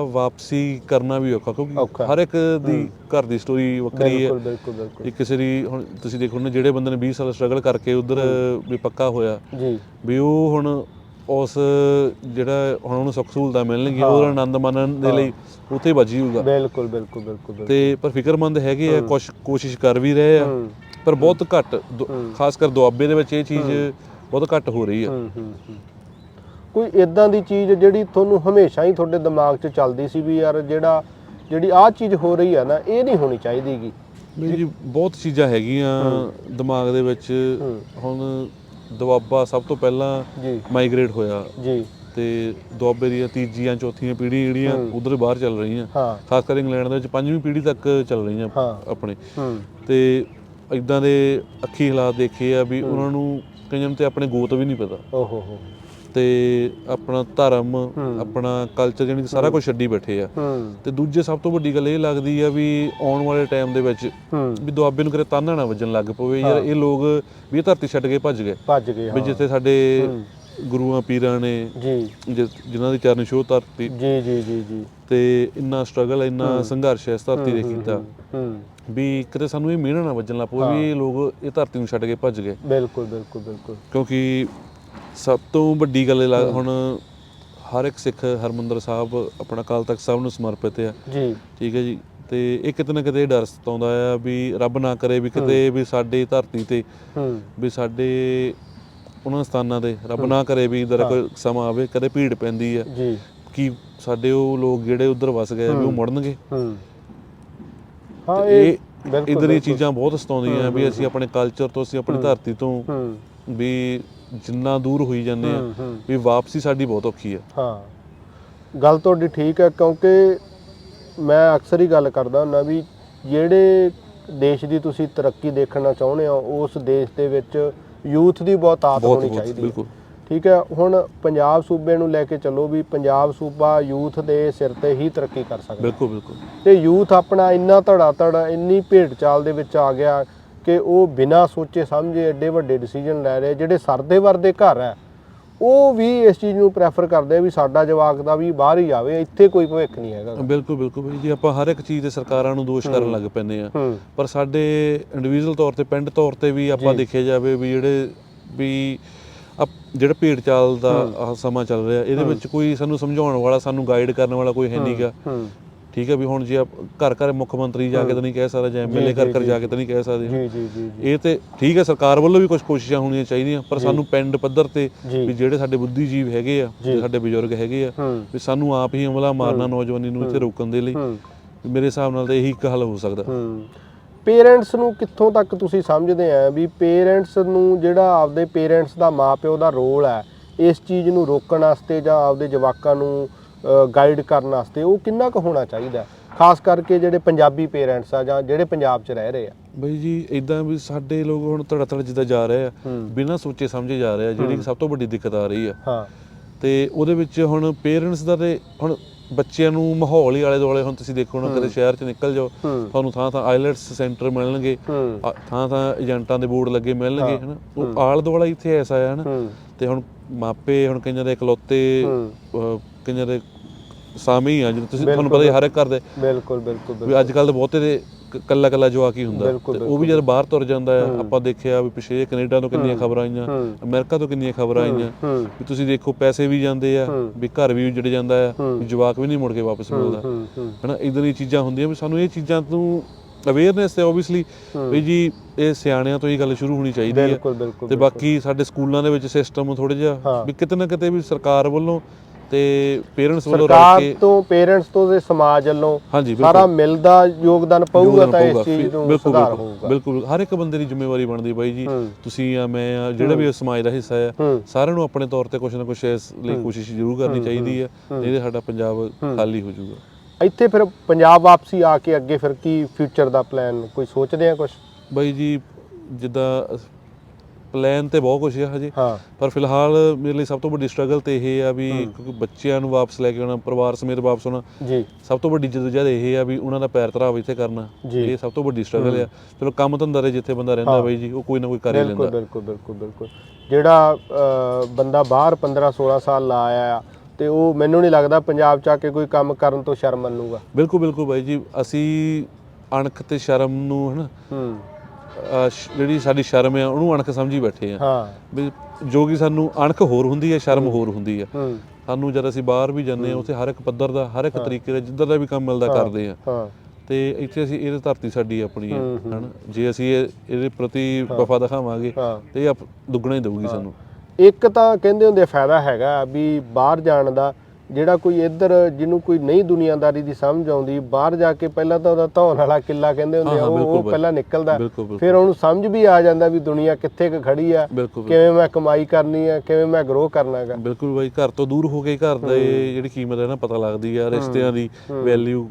ਵਾਪਸੀ ਕਰਨਾ ਵੀ ਔਖਾ ਕਿਉਂਕਿ। ਹਰ ਇੱਕ ਦੀ ਘਰ ਦੀ ਸਟੋਰੀ ਵੱਖਰੀ ਹੈ ਬਿਲਕੁਲ ਬਿਲਕੁਲ ਬਿਲਕੁਲ। ਇਹ ਕਿਸੇ ਦੀ ਹੁਣ ਤੁਸੀਂ ਦੇਖੋ ਨਾ ਜਿਹੜੇ ਬੰਦੇ ਨੇ 20 ਸਾਲ ਸਟਰਗਲ ਕਰਕੇ ਉਧਰ ਵੀ ਪੱਕਾ ਹੋਇਆ। ਜੀ। ਵੀ ਉਹ ਹੁਣ ਉਸ ਜਿਹੜਾ ਹੁਣ ਉਹਨੂੰ ਸੁੱਖ ਸਹੂਲਤਾਂ ਮਿਲਣਗੀਆਂ ਉਹਦਾ ਆਨੰਦ ਮਾਣਨ ਦੇ ਲਈ ਉੱਥੇ ਵੱਜ ਜਾਊਗਾ। ਬਿਲਕੁਲ ਬਿਲਕੁਲ ਬਿਲਕੁਲ। ਤੇ ਪਰ ਫਿਕਰਮੰਦ ਹੈਗੇ ਆ ਕੁਝ ਕੋਸ਼ਿਸ਼ ਕਰ ਵੀ ਰਹੇ ਆ ਪਰ ਬਹੁਤ ਘੱਟ ਖਾਸ ਕਰ ਦੁਆਬੇ ਦੇ ਵਿੱਚ ਇਹ ਚੀਜ਼ ਬਹੁਤ ਘੱਟ ਹੋ ਰਹੀ ਆ। ਕੋਈ ਇਦਾਂ ਦੀ ਚੀਜ਼ ਜਿਹੜੀ ਤੁਹਾਨੂੰ ਹਮੇਸ਼ਾ ਹੀ ਤੁਹਾਡੇ ਦਿਮਾਗ 'ਚ ਚੱਲਦੀ ਸੀ ਵੀ ਯਾਰ ਜਿਹੜਾ ਜਿਹੜੀ ਆਹ ਚੀਜ਼ ਹੋ ਰਹੀ ਆ ਨਾ ਇਹ ਨਹੀਂ ਹੋਣੀ ਚਾਹੀਦੀਗੀ ਜੀ ਬਹੁਤ ਚੀਜ਼ਾਂ ਹੈਗੀਆਂ ਦਿਮਾਗ ਦੇ ਵਿੱਚ। ਹੁਣ ਦੁਆਬਾ ਸਭ ਤੋਂ ਪਹਿਲਾਂ ਜੀ। ਮਾਈਗ੍ਰੇਟ ਹੋਇਆ। ਜੀ। ਤੇ ਦੁਆਬੇ ਦੀਆਂ ਤੀਜੀਆਂ ਚੌਥੀਆਂ ਪੀੜ੍ਹੀ ਜਿਹੜੀਆਂ ਉਧਰ ਬਾਹਰ ਚੱਲ ਰਹੀਆਂ। ਹਾਂ। ਖਾਸ ਕਰ ਇੰਗਲੈਂਡ ਦੇ ਵਿੱਚ ਪੰਜਵੀਂ ਪੀੜ੍ਹੀ ਤੱਕ ਚੱਲ ਰਹੀਆਂ। ਆਪਣੇ। ਹੂੰ। ਤੇ ਇਦਾਂ ਦੇ ਅੱਖੀ ਹਾਲਾਤ ਦੇਖੇ ਆ ਵੀ ਉਹਨਾਂ ਨੂੰ ਕਈਆਂ ਨੂੰ ਤੇ ਆਪਣੇ ਗੋਤ ਵੀ ਨਹੀਂ ਪਤਾ। ਓਹੋ ਹੋ। ਤੇ ਆਪਣਾ ਧਰਮ ਆਪਣਾ ਕਲਚਰ ਜਾਨੀ ਸਾਰਾ ਕੁਝ ਛੱਡੀ ਬੈਠੇ ਆ। ਤੇ ਦੂਜੇ ਸਭ ਤੋਂ ਵੱਡੀ ਗੱਲ ਇਹ ਲੱਗਦੀ ਆ ਵੀ ਆਉਣ ਵਾਲੇ ਟਾਈਮ ਦੇ ਵਿੱਚ ਵੀ ਦੁਆਬੇ ਨੂੰ ਕਿਤੇ ਤਾਨਾ ਨਾ ਵੱਜਣ ਲੱਗ ਪਵੇ ਯਾਰ ਇਹ ਲੋਕ ਵੀ ਇਹ ਧਰਤੀ ਛੱਡ ਕੇ ਭੱਜ ਗਏ। ਭੱਜ ਗਏ ਵੀ ਜਿੱਥੇ ਸਾਡੇ ਗੁਰੂਆਂ ਪੀਰਾਂ ਨੇ ਜੀ। ਜਿਨ੍ਹਾਂ ਦੀ ਚਰਨ ਛੋਹ ਧਰਤੀ। ਜੀ ਜੀ ਜੀ ਜੀ। ਤੇ ਇੰਨਾ ਸਟਰਗਲ ਇੰਨਾ ਸੰਘਰਸ਼ ਇਸ ਧਰਤੀ ਦੇ ਕੀਤਾ ਵੀ ਕਿਤੇ ਸਾਨੂੰ ਇਹ ਮਿਹਣਾ ਨਾ ਵੱਜਣ ਲੱਗ ਪਵੇ ਵੀ ਇਹ ਲੋਕ ਇਹ ਧਰਤੀ ਨੂੰ ਛੱਡ ਕੇ ਭੱਜ ਗਏ। ਬਿਲਕੁਲ ਬਿਲਕੁਲ ਬਿਲਕੁਲ। ਕਿਉਂਕਿ ਸਭ ਤੋਂ ਵੱਡੀ ਗੱਲ ਇਹ ਲੱਗ- ਹੁਣ ਹਰ ਇੱਕ ਸਿੱਖ ਹਰਮੰਦਰ ਸਾਹਿਬ ਆਪਣਾ ਅਕਾਲ ਤਖਤ ਸਾਹਿਬ ਨੂੰ ਸਮਰਪਿਤ ਆ। ਜੀ। ਠੀਕ ਹੈ ਜੀ। ਤੇ ਇਹ ਕਿਤੇ ਨਾ ਕਿਤੇ ਡਰ ਸਤਾਉਂਦਾ ਆ ਵੀ ਰੱਬ ਨਾ ਕਰੇ ਵੀ ਕਿਤੇ ਵੀ ਸਾਡੇ ਧਰਤੀ ਤੇ ਹੂੰ। ਵੀ ਸਾਡੇ ਉਹਨਾਂ ਸਥਾਨਾਂ ਤੇ ਰੱਬ ਨਾ ਕਰੇ ਵੀ ਇਧਰ ਕੋਈ ਸਮਾਂ ਆਵੇ ਕਦੇ ਭੀੜ ਪੈਂਦੀ ਆ। ਜੀ। ਕਿ ਸਾਡੇ ਉਹ ਲੋਕ ਜਿਹੜੇ ਉਧਰ ਵਸ ਗਏ ਵੀ ਉਹ ਮੁੜਨਗੇ ਹੂੰ। ਹਾਂ ਇਹ ਇਹ ਬਿਲਕੁਲ ਇਧਰ ਇਹ ਚੀਜ਼ਾਂ ਬਹੁਤ ਸਤਾਉਂਦੀਆਂ ਵੀ ਅਸੀਂ ਆਪਣੇ ਕਲਚਰ ਤੋਂ ਅਸੀਂ ਆਪਣੀ ਧਰਤੀ ਤੋਂ ਹੂੰ। ਵੀ ਜਿੰਨਾ ਦੂਰ ਹੋਈ ਜਾਂਦੇ ਆ ਹੂੰ, ਹੂੰ। ਵੀ ਵਾਪਸੀ ਸਾਡੀ ਬਹੁਤ ਔਖੀ ਆ। ਹਾਂ। ਗੱਲ ਤੁਹਾਡੀ ਠੀਕ ਹੈ ਕਿਉਂਕਿ ਮੈਂ ਅਕਸਰ ਹੀ ਗੱਲ ਕਰਦਾ ਹੁੰਦਾ ਵੀ ਜਿਹੜੇ ਦੇਸ਼ ਦੀ ਤੁਸੀਂ ਤਰੱਕੀ ਦੇਖਣਾ ਚਾਹੁੰਦੇ ਹੋ ਉਸ ਦੇਸ਼ ਦੇ ਵਿੱਚ ਯੂਥ ਦੀ ਬਹੁਤ ਆਤ ਹੋਣੀ ਚਾਹੀਦੀ ਹੈ। ਠੀਕ ਹੈ ਹੁਣ ਪੰਜਾਬ ਸੂਬੇ ਨੂੰ ਲੈ ਕੇ ਚੱਲੋ ਵੀ ਪੰਜਾਬ ਸੂਬਾ ਯੂਥ ਦੇ ਸਿਰ ਤੇ ਹੀ ਤਰੱਕੀ ਕਰ ਸਕਦਾ। ਬਿਲਕੁਲ ਬਿਲਕੁਲ। ਤੇ ਯੂਥ ਆਪਣਾ ਇੰਨਾ ਧੜਾ ਧੜ ਇੰਨੀ ਭੇਡ ਚਾਲ ਦੇ ਵਿੱਚ ਆ ਗਿਆ ਕਿ ਉਹ ਬਿਨਾਂ ਸੋਚੇ ਸਮਝੇ ਐਡੇ ਵੱਡੇ ਡਿਸੀਜਨ ਲੈ ਰਹੇ ਜਿਹੜੇ ਸਰਦੇ ਵਰਦੇ ਘਰ ਹੈ ਉਹ ਵੀ ਇਸ ਚੀਜ਼ ਨੂੰ ਪ੍ਰੈਫਰ ਕਰਦੇ ਆ ਵੀ ਸਾਡਾ ਜਵਾਕ ਦਾ ਵੀ ਬਾਹਰ ਹੀ ਜਾਵੇ ਇੱਥੇ ਕੋਈ ਭਵਿੱਖ ਨਹੀਂ ਹੈਗਾ। ਬਿਲਕੁਲ ਬਿਲਕੁਲ ਬਈ ਜੀ ਆਪਾਂ ਹਰ ਇੱਕ ਚੀਜ਼ ਤੇ ਸਰਕਾਰਾਂ ਨੂੰ ਦੋਸ਼ ਕਰਨ ਲੱਗ ਪੈਂਦੇ ਆ। ਪਰ ਸਾਡੇ ਇੰਡੀਵਿਜੂਅਲ ਤੌਰ ਤੇ ਪਿੰਡ ਤੌਰ ਤੇ ਵੀ ਆਪਾਂ ਦੇਖਿਆ ਜਾਵੇ ਵੀ ਜਿਹੜੇ ਵੀ ਜਿਹੜਾ ਭੇਡ ਚਾਲ ਦਾ ਸਮਾਂ ਚੱਲ ਰਿਹਾ ਇਹਦੇ ਵਿੱਚ ਕੋਈ ਸਾਨੂੰ ਸਮਝਾਉਣ ਵਾਲਾ ਸਾਨੂੰ ਗਾਈਡ ਕਰਨ ਵਾਲਾ ਕੋਈ ਹੈ ਨਹੀਂਗਾ ਠੀਕ ਹੈ ਵੀ ਹੁਣ ਜੇ ਆਪ- ਘਰ ਘਰ ਮੁੱਖ ਮੰਤਰੀ ਜਾ ਕੇ ਤਾਂ ਨਹੀਂ ਕਹਿ ਸਕਦਾ ਜਾਂ ਐਮਐਲਏ ਘਰ ਘਰ ਜਾ ਕੇ ਤਾਂ ਨਹੀਂ ਕਹਿ ਸਕਦੇ ਜੀ ਜੀ ਜੀ ਇਹ ਤੇ ਠੀਕ ਹੈ ਸਰਕਾਰ ਵੱਲੋਂ ਵੀ ਕੁਝ ਕੋਸ਼ਿਸ਼ਾਂ ਹੋਣੀਆਂ ਚਾਹੀਦੀਆਂ ਪਰ ਸਾਨੂੰ ਪਿੰਡ ਪੱਧਰ ਤੇ। ਵੀ ਜਿਹੜੇ ਸਾਡੇ ਬੁੱਧੀਜੀਵ ਹੈਗੇ ਆ ਜੀ। ਸਾਡੇ ਬਜ਼ੁਰਗ ਹੈਗੇ ਆ ਵੀ ਸਾਨੂੰ ਆਪ ਹੀ ਹਮਲਾ ਮਾਰਨਾ ਨੌਜਵਾਨੀ ਨੂੰ ਇੱਥੇ ਰੋਕਣ ਦੇ ਲਈ। ਮੇਰੇ ਹਿਸਾਬ ਨਾਲ ਤਾਂ ਇਹੀ ਇੱਕ ਹੱਲ ਹੋ ਸਕਦਾ। ਪੇਰੈਂਟਸ ਨੂੰ ਕਿੱਥੋਂ ਤੱਕ ਤੁਸੀਂ ਸਮਝਦੇ ਆ ਵੀ ਪੇਰੈਂਟਸ ਨੂੰ ਜਿਹੜਾ ਆਪਦੇ ਪੇਰੈਂਟਸ ਦਾ ਮਾਪਿਓ ਦਾ ਰੋਲ ਹੈ ਇਸ ਚੀਜ਼ ਨੂੰ ਰੋਕਣ ਵਾਸਤੇ ਜਾਂ ਆਪਦੇ ਜਵਾਕਾਂ ਨੂੰ ਗਾਈਡ ਕਰਨ ਵਾਸਤੇ ਉਹ ਕਿੰਨਾ ਕੁ ਹੋਣਾ ਚਾਹੀਦਾ ਹੈ? ਖਾਸ ਕਰਕੇ ਜਿਹੜੇ ਪੰਜਾਬੀ ਪੇਰੈਂਟਸ ਆ ਜਾਂ ਜਿਹੜੇ ਪੰਜਾਬ 'ਚ ਰਹਿ ਰਹੇ ਆ। ਬਈ ਜੀ ਇਦਾਂ ਵੀ ਸਾਡੇ ਲੋਕ ਹੁਣ ਧੜ ਜਿੱਦਾਂ ਜਾ ਰਹੇ ਆ ਹੂੰ। ਬਿਨਾਂ ਸੋਚੇ ਸਮਝੇ ਜਾ ਰਹੇ ਆ ਜਿਹੜੀ ਸਭ ਤੋਂ ਵੱਡੀ ਦਿੱਕਤ ਆ ਰਹੀ ਆ। ਹਾਂ। ਤੇ ਉਹਦੇ ਵਿੱਚ ਹੁਣ ਪੇਰੈਂਟਸ ਦਾ ਤੇ ਹੁਣ ਬੱਚਿਆਂ ਨੂੰ ਮਾਹੌਲ ਹੀ ਆਲੇ ਦੁਆਲੇ ਹੁਣ ਤੁਸੀਂ ਦੇਖੋ ਨਾ ਕਦੇ ਸ਼ਹਿਰ 'ਚ ਨਿਕਲ ਜਾਓ ਹੂੰ। ਤੁਹਾਨੂੰ ਥਾਂ ਥਾਂ ਆਈਲੈਟਸ ਸੈਂਟਰ ਮਿਲਣਗੇ ਹੂੰ। ਥਾਂ ਥਾਂ ਏਜੰਟਾਂ ਦੇ ਬੋਰਡ ਲੱਗੇ ਮਿਲਣਗੇ ਹਨਾ। ਉਹ ਆਲ ਦੁਆਲਾ ਇੱਥੇ ਐਸਾ ਆ ਹਨਾ। ਹੂੰ। ਤੇ ਹੁਣ ਮਾਪੇ ਹੁਣ ਕਈਆਂ ਦੇ ਇਕਲੌਤੇ ਹੂੰ। ਕਈਆਂ ਦੇ ਸਾਮੀ ਹੀ ਆ ਜਦੋਂ ਤੁਸੀਂ ਤੁਹਾਨੂੰ ਪਤਾ ਹੀ ਹਰ ਇੱਕ ਘਰ ਦੇ ਬਿਲਕੁਲ ਬਿਲਕੁਲ। ਵੀ ਅੱਜ ਕੱਲ ਦੇ ਬਹੁਤੇ ਦੇ ਕੱਲਾ ਕੱਲਾ ਜਵਾਕ ਹੀ ਹੁੰਦਾ। ਤੇ ਉਹ ਵੀ ਜਦ ਬਾਹਰ ਤੁਰ ਜਾਂਦਾ ਹੈ ਆਪਾਂ ਦੇਖਿਆ ਵੀ ਪਿਛੇ ਕੈਨੇਡਾ ਤੋਂ ਕਿੰਨੀਆਂ ਖਬਰਾਂ ਆਈਆਂ। ਅਮਰੀਕਾ ਤੋਂ ਕਿੰਨੀਆਂ ਖਬਰਾਂ ਆਈਆਂ ਵੀ ਤੁਸੀਂ ਦੇਖੋ ਪੈਸੇ ਵੀ ਜਾਂਦੇ ਆ। ਵੀ ਘਰ ਵੀ ਉਜੜ ਜਾਂਦਾ ਆ ਜਵਾਕ ਵੀ ਨਹੀਂ ਮੁੜ ਕੇ ਵਾਪਸ ਮਿਲਦਾ। ਹਨਾ ਇਦਾਂ ਦੀਆਂ ਚੀਜ਼ਾਂ ਹੁੰਦੀਆਂ ਵੀ ਸਾਨੂੰ ਇਹ ਚੀਜ਼ਾਂ ਤੋਂ ਅਵੇਅਰਨੈਸ ਤੇ ਆਬਵੀਅਸਲੀ ਵੀ ਜੀ ਇਹ ਸਿਆਣਿਆਂ ਤੋਂ ਹੀ ਗੱਲ ਸ਼ੁਰੂ ਹੋਣੀ ਚਾਹੀਦੀ ਹੈ। ਤੇ ਬਾਕੀ ਸਾਡੇ ਸਕੂਲਾਂ ਦੇ ਵਿੱਚ ਸਿਸਟਮ ਥੋੜਾ ਜਿਹਾ। ਵੀ ਕਿਤੇ ਨਾ ਕਿਤੇ ਵੀ ਸਰਕਾਰ ਵੱਲੋਂ ਤੇ ਪੇਰੈਂਟਸ ਵੱਲੋਂ ਰਲ ਸਰਕਾਰ ਕੇ ਤੋਂ ਪੇਰੈਂਟਸ ਤੋਂ ਤੇ ਸਮਾਜ ਵੱਲੋਂ ਹਾਂਜੀ ਬਿਲਕੁਲ। ਸਾਰਾ ਮਿਲਦਾ ਯੋਗਦਾਨ ਪਊਗਾ ਤਾਂ ਇਸ। ਚੀਜ਼ ਨੂੰ ਬਿਲਕੁਲ, ਸੁਧਾਰ ਹੋਊਗਾ। ਬਿਲਕੁਲ ਹਰ ਇੱਕ ਬੰਦੇ ਦੀ ਜ਼ਿੰਮੇਵਾਰੀ ਬਣਦੀ ਬਾਈ ਜੀ। ਤੁਸੀਂ ਆ ਮੈਂ ਆ ਜਿਹੜਾ ਵੀ ਇਸ ਸਮਾਜ ਦਾ ਹਿੱਸਾ ਹੂੰ। ਸਾਰਿਆਂ ਨੂੰ ਆਪਣੇ ਤੌਰ ਤੇ ਕੁਝ ਨਾ ਕੁਝ ਇਸ ਲਈ ਕੋਸ਼ਿਸ਼ ਜ਼ਰੂਰ ਕਰਨੀ ਚਾਹੀਦੀ ਹੈ ਤੇ ਸਾਡਾ ਪੰਜਾਬ ਖਾਲੀ ਹੋ ਜਾਊਗਾ। ਇੱਥੇ ਫਿਰ ਪੰਜਾਬ ਵਾਪਸੀ ਆ ਕੇ ਅੱਗੇ ਫਿਰ ਕੀ ਫਿਊਚਰ ਦਾ ਪਲਾਨ ਕੋਈ ਸੋਚਦੇ ਆ ਕੁਝ ਬਾਈ ਜੀ ਜਿੱਦਾਂ ਪਲਾਨ ਤੇ ਬਹੁਤ ਕੁਝ ਆ ਹਜੇ। ਹਾਂ। ਪਰ ਫਿਲਹਾਲ ਮੇਰੇ ਲਈ ਸਭ ਤੋਂ ਵੱਡੀ ਸਟਰਗਲ ਤੇ ਇਹ ਆ ਵੀ ਕਿਉਂਕਿ ਬੱਚਿਆਂ ਨੂੰ ਵਾਪਸ ਲੈ ਕੇ ਆਉਣਾ ਪਰਿਵਾਰ ਸਮੇਤ ਵਾਪਸ ਆਉਣਾ ਜੀ। ਸਭ ਤੋਂ ਵੱਡੀ ਜਦੋਜਹਿਦ ਇਹ ਆ ਵੀ ਉਹਨਾਂ ਦਾ ਪੈਰ ਧਰਾਵ ਇੱਥੇ ਕਰਨਾ। ਇਹ ਸਭ ਤੋਂ ਵੱਡੀ ਸਟਰਗਲ ਆ। ਚਲੋ ਕੰਮ ਧੰਦਾ ਦੇ ਜਿੱਥੇ ਬੰਦਾ ਰਹਿੰਦਾ ਬਾਈ ਜੀ ਉਹ ਕੋਈ ਨਾ ਕੋਈ ਕਰ ਹੀ ਲੈਂਦਾ। ਬਿਲਕੁਲ ਬਿਲਕੁਲ ਬਿਲਕੁਲ। ਜਿਹੜਾ ਬੰਦਾ ਬਾਹਰ 15 16 ਸਾਲ ਲਾ ਆਇਆ ਆ ਤੇ ਉਹ ਮੈਨੂੰ ਨਹੀਂ ਲੱਗਦਾ ਪੰਜਾਬ ਚ ਆ ਕੇ ਕੋਈ ਕੰਮ ਕਰਨ ਤੋਂ ਸ਼ਰਮ ਮੰਨੂਗਾ। ਬਿਲਕੁਲ ਬਿਲਕੁਲ ਬਾਈ ਜੀ ਅਸੀਂ ਅਣਖ ਤੇ ਸ਼ਰਮ ਨੂੰ ਹਨਾ ਹੂੰ। ਅਹ ਸ਼- ਜਿਹੜੀ ਸਾਡੀ ਸ਼ਰਮ ਆ ਉਹਨੂੰ ਅਣਖ ਸਮਝੀ ਬੈਠੇ ਆ। ਹਾਂ। ਵੀ ਜੋ ਕਿ ਸਾਨੂੰ ਅਣਖ ਹੋਰ ਹੁੰਦੀ ਹੈ ਸ਼ਰਮ ਹੋਰ ਹੁੰਦੀ ਆ। ਹੂੰ। ਸਾਨੂੰ ਜਦ ਅਸੀਂ ਬਾਹਰ ਵੀ ਜਾਂਦੇ ਆ ਉੱਥੇ ਹਰ ਇੱਕ ਪੱਧਰ ਦਾ ਹਰ ਇੱਕ ਤਰੀਕੇ ਦਾ ਜਿੱਦਾਂ ਦਾ ਵੀ ਕੰਮ ਮਿਲਦਾ ਕਰਦੇ ਆ। ਹਾਂ। ਤੇ ਇੱਥੇ ਅਸੀਂ ਇਹ ਧਰਤੀ ਸਾਡੀ ਆਪਣੀ ਹੈ। ਹਨਾ। ਜੇ ਅਸੀਂ ਇਹ- ਇਹਦੇ ਪ੍ਰਤੀ ਵਫਾ ਦਿਖਾਵਾਂਗੇ ਹਾਂ। ਤੇ ਇਹ ਆਪ- ਦੁੱਗਣਾ ਹੀ ਦੇਊਗੀ ਸਾਨੂੰ। ਇੱਕ ਤਾਂ ਕਹਿੰਦੇ ਹੁੰਦੇ ਫਾਇਦਾ ਹੈਗਾ ਵੀ ਬਾਹਰ ਜਾਣ ਦਾ ਜਿਹੜਾ ਕੋਈ ਇੱਧਰ ਜਿਹਨੂੰ ਕੋਈ ਨਹੀਂ ਦੁਨੀਆਦਾਰੀ ਦੀ ਸਮਝ ਆਉਂਦੀ ਬਾਹਰ ਜਾ ਕੇ ਪਹਿਲਾਂ ਤਾਂ ਉਹਦਾ ਧੌਣ ਵਾਲਾ ਕਿੱਲਾ ਕਹਿੰਦੇ ਹੁੰਦੇ ਆ ਉਹ। ਪਹਿਲਾਂ ਨਿਕਲਦਾ। ਫਿਰ ਉਹਨੂੰ ਸਮਝ ਵੀ ਆ ਜਾਂਦਾ ਵੀ ਦੁਨੀਆ ਕਿੱਥੇ ਕੁ ਖੜੀ ਆ ਕਿਵੇਂ ਮੈਂ ਕਮਾਈ ਕਰਨੀ ਆ ਕਿਵੇਂ ਮੈਂ ਗਰੋ ਕਰਨਾ ਹੈਗਾ ਬਿਲਕੁਲ ਬਾਈ ਘਰ ਤੋਂ ਦੂਰ ਹੋ ਕੇ ਘਰ ਦਾ ਇਹ ਜਿਹੜੀ ਕੀਮਤ ਹੈ ਨਾ ਪਤਾ ਲੱਗਦੀ ਆ ਰਿਸ਼ਤਿਆਂ ਦੀ ਵੈਲਿਊ।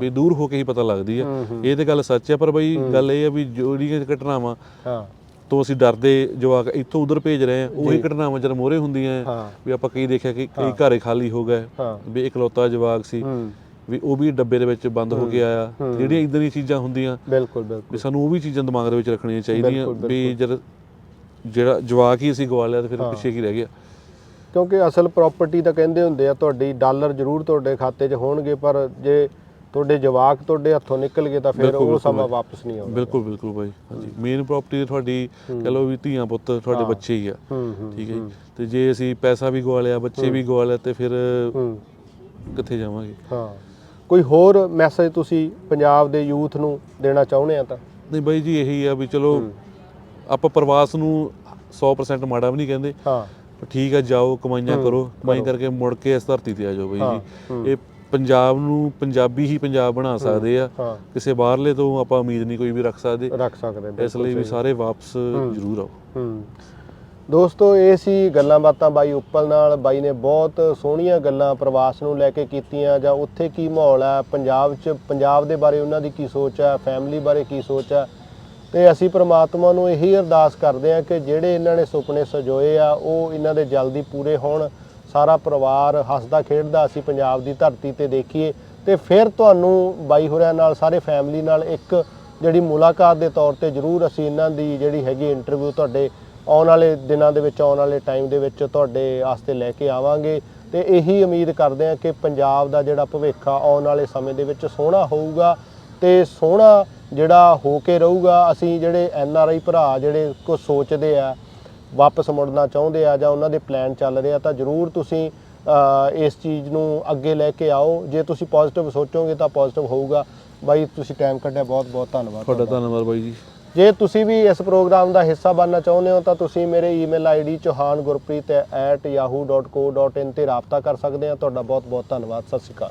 ਵੀ ਦੂਰ ਹੋ ਕੇ ਹੀ ਪਤਾ ਲੱਗਦੀ ਆ। ਇਹ ਤੇ ਗੱਲ ਸੱਚ ਆ ਪਰ ਬਾਈ ਗੱਲ ਇਹ ਆ ਵੀ ਜਿਹੜੀਆਂ ਘਟਨਾਵਾਂ ਹਾਂ। ਤੋਂ ਅਸੀਂ ਡਰਦੇ ਜਵਾਕ ਇੱਥੋਂ ਉਧਰ ਭੇਜ ਰਹੇ ਆ ਉਹੀ ਘਟਨਾਵਾਂ ਜਦ ਮੋਰੇ ਹੁੰਦੀਆਂ ਆ, ਵੀ ਆਪਾਂ ਕਈ ਦੇਖਿਆ ਕਿ ਕਈ ਘਰੇ ਖਾਲੀ ਹੋ ਗਏ ਵੀ ਇਕਲੌਤਾ ਜਵਾਕ ਸੀ। ਵੀ ਉਹ ਵੀ ਡੱਬੇ ਦੇ ਵਿੱਚ ਬੰਦ ਹੋ ਕੇ ਆਇਆ। ਜਿਹੜੀਆਂ ਇਦਾਂ ਦੀਆਂ ਚੀਜ਼ਾਂ ਹੁੰਦੀਆਂ ਬਿਲਕੁਲ ਬਿਲਕੁਲ। ਵੀ ਸਾਨੂੰ ਉਹ ਵੀ ਚੀਜ਼ਾਂ ਦਿਮਾਗ ਦੇ ਵਿੱਚ ਰੱਖਣੀਆਂ ਚਾਹੀਦੀਆਂ ਵੀ ਜਦ ਜਿਹੜਾ ਜਵਾਕ ਹੀ ਅਸੀਂ ਗਵਾ ਲਿਆ ਤੇ ਫਿਰ ਪਿੱਛੇ ਕੀ ਰਹਿ ਗਿਆ। ਕਿਉਂਕਿ ਅਸਲ ਪ੍ਰਾਪਰਟੀ ਤਾਂ ਕਹਿੰਦੇ ਹੁੰਦੇ ਆ ਤੁਹਾਡੀ ਡਾਲਰ ਜ਼ਰੂਰ ਤੁਹਾਡੇ ਖਾਤੇ 'ਚ ਹੋਣਗੇ ਪਰ ਜੇ ਤੁਹਾਡੇ ਜਵਾਕ ਤੁਹਾਡੇ ਹੱਥੋਂ ਨਿਕਲ ਗਏ ਤਾਂ ਫਿਰ ਬਿਲਕੁਲ, ਉਹ ਬਿਲਕੁਲ ਸਮਾਂ ਵਾਪਸ ਨਹੀਂ ਆਉਂਦਾ। ਬਿਲਕੁਲ ਬਿਲਕੁਲ ਬਾਈ ਹਾਂਜੀ ਮੇਨ ਪ੍ਰਾਪਰਟੀ ਤੁਹਾਡੀ ਕਹ ਲਓ ਵੀ ਧੀਆਂ ਪੁੱਤ ਤੁਹਾਡੇ ਬੱਚੇ ਹੀ ਆ। ਹੂੰ ਹੂੰ ਠੀਕ ਹੈ ਜੀ। ਤੇ ਜੇ ਅਸੀਂ ਪੈਸਾ ਵੀ ਗਵਾ ਲਿਆ ਬੱਚੇ ਵੀ ਗਵਾ ਲਿਆ ਤੇ ਫਿਰ ਹੂੰ। ਕਿੱਥੇ ਜਾਵਾਂਗੇ? ਹਾਂ। ਕੋਈ ਹੋਰ ਮੈਸੇਜ ਤੁਸੀਂ ਪੰਜਾਬ ਦੇ ਯੂਥ ਨੂੰ ਦੇਣਾ ਚਾਹੁੰਦੇ ਆ ਤਾਂ? ਨਹੀਂ ਬਾਈ ਜੀ ਇਹੀ ਆ ਵੀ ਚਲੋ ਆਪਾਂ ਪ੍ਰਵਾਸ ਨੂੰ 100% ਮਾੜਾ ਵੀ ਨਹੀਂ ਕਹਿੰਦੇ। ਹਾਂ। ਪਰ ਠੀਕ ਆ ਜਾਓ ਕਮਾਈਆਂ ਕਰੋ। ਕਮਾਈ ਕਰਕੇ ਮੁੜ ਕੇ ਇਸ ਧਰਤੀ ਤੇ ਆ ਜਾਓ ਬਾਈ ਜੀ। ਇਹ ਪੰਜਾਬ ਨੂੰ ਪੰਜਾਬੀ ਹੀ ਪੰਜਾਬ ਬਣਾ ਸਕਦੇ ਆ। ਹਾਂ। ਕਿਸੇ ਬਾਹਰਲੇ ਤੋਂ ਆਪਾਂ ਉਮੀਦ ਨਹੀਂ ਕੋਈ ਵੀ ਰੱਖ ਸਕਦੇ। ਰੱਖ ਸਕਦੇ ਇਸ ਲਈ ਵੀ ਸਾਰੇ ਵਾਪਸ ਜ਼ਰੂਰ ਆਓ। ਹੂੰ। ਦੋਸਤੋ ਇਹ ਸੀ ਗੱਲਾਂ ਬਾਤਾਂ ਬਾਈ ਉੱਪਲ ਨਾਲ। ਬਾਈ ਨੇ ਬਹੁਤ ਸੋਹਣੀਆਂ ਗੱਲਾਂ ਪ੍ਰਵਾਸ ਨੂੰ ਲੈ ਕੇ ਕੀਤੀਆਂ ਜਾਂ ਉੱਥੇ ਕੀ ਮਾਹੌਲ ਹੈ ਪੰਜਾਬ 'ਚ ਪੰਜਾਬ ਦੇ ਬਾਰੇ ਉਹਨਾਂ ਦੀ ਕੀ ਸੋਚ ਹੈ ਫੈਮਿਲੀ ਬਾਰੇ ਕੀ ਸੋਚ ਹੈ ਤੇ ਅਸੀਂ ਪ੍ਰਮਾਤਮਾ ਨੂੰ ਇਹੀ ਅਰਦਾਸ ਕਰਦੇ ਹਾਂ ਕਿ ਜਿਹੜੇ ਇਹਨਾਂ ਨੇ ਸੁਪਨੇ ਸਜੋਏ ਆ ਉਹ ਇਹਨਾਂ ਦੇ ਜਲਦੀ ਪੂਰੇ ਹੋਣ। ਸਾਰਾ ਪਰਿਵਾਰ ਹੱਸਦਾ ਖੇਡਦਾ ਅਸੀਂ ਪੰਜਾਬ ਦੀ ਧਰਤੀ ਤੇ ਦੇਖੀਏ ਤੇ ਫਿਰ ਤੁਹਾਨੂੰ ਬਾਈ ਹੋਰਿਆਂ ਨਾਲ, ਸਾਰੇ ਫੈਮਿਲੀ ਨਾਲ ਇੱਕ ਜਿਹੜੀ ਮੁਲਾਕਾਤ ਦੇ ਤੌਰ ਤੇ ਜ਼ਰੂਰ ਅਸੀਂ ਇਹਨਾਂ ਦੀ ਜਿਹੜੀ ਹੈਗੀ ਇੰਟਰਵਿਊ ਤੁਹਾਡੇ ਆਉਣ ਵਾਲੇ ਦਿਨਾਂ ਦੇ ਵਿੱਚ, ਆਉਣ ਵਾਲੇ ਟਾਈਮ ਦੇ ਵਿੱਚ ਤੁਹਾਡੇ ਵਾਸਤੇ ਲੈ ਕੇ ਆਵਾਂਗੇ। ਤੇ ਇਹੀ ਉਮੀਦ ਕਰਦੇ ਹਾਂ ਕਿ ਪੰਜਾਬ ਦਾ ਜਿਹੜਾ ਭਵਿੱਖ ਆ, ਆਉਣ ਵਾਲੇ ਸਮੇਂ ਦੇ ਵਿੱਚ ਸੋਹਣਾ ਹੋਊਗਾ ਤੇ ਸੋਹਣਾ ਜਿਹੜਾ ਹੋ ਕੇ ਰਹੂਗਾ। ਅਸੀਂ ਜਿਹੜੇ ਐਨ ਆਰ ਆਈ ਭਰਾ ਜਿਹੜੇ ਕੁਝ ਸੋਚਦੇ ਆ ਵਾਪਸ ਮੁੜਨਾ ਚਾਹੁੰਦੇ ਆ ਜਾਂ ਉਹਨਾਂ ਦੇ ਪਲਾਨ ਚੱਲ ਰਹੇ ਆ ਤਾਂ ਜਰੂਰ ਤੁਸੀਂ ਇਸ ਚੀਜ਼ ਨੂੰ ਅੱਗੇ ਲੈ ਕੇ ਆਓ। ਜੇ ਤੁਸੀਂ ਪੋਜ਼ਿਟਿਵ ਸੋਚੋਗੇ ਤਾਂ ਪੋਜ਼ਿਟਿਵ ਹੋਊਗਾ। ਬਾਈ ਤੁਸੀਂ ਟਾਈਮ ਕੱਢਿਆ ਬਹੁਤ ਬਹੁਤ ਧੰਨਵਾਦ ਤੁਹਾਡਾ ਧੰਨਵਾਦ ਬਾਈ ਜੀ। ਜੇ ਤੁਸੀਂ ਵੀ ਇਸ ਪ੍ਰੋਗਰਾਮ ਦਾ ਹਿੱਸਾ ਬਣਨਾ ਚਾਹੁੰਦੇ ਹੋ ਤਾਂ ਤੁਸੀਂ ਮੇਰੇ ਈਮੇਲ ਆਈਡੀ ਚੌਹਾਨਗੁਰਪ੍ਰੀਤ@yahoo.co.in ਤੇ ਰਾਬਤਾ ਕਰ ਸਕਦੇ ਆ। ਤੁਹਾਡਾ ਬਹੁਤ ਬਹੁਤ ਧੰਨਵਾਦ। ਸਤਿ ਸ਼੍ਰੀ ਅਕਾਲ।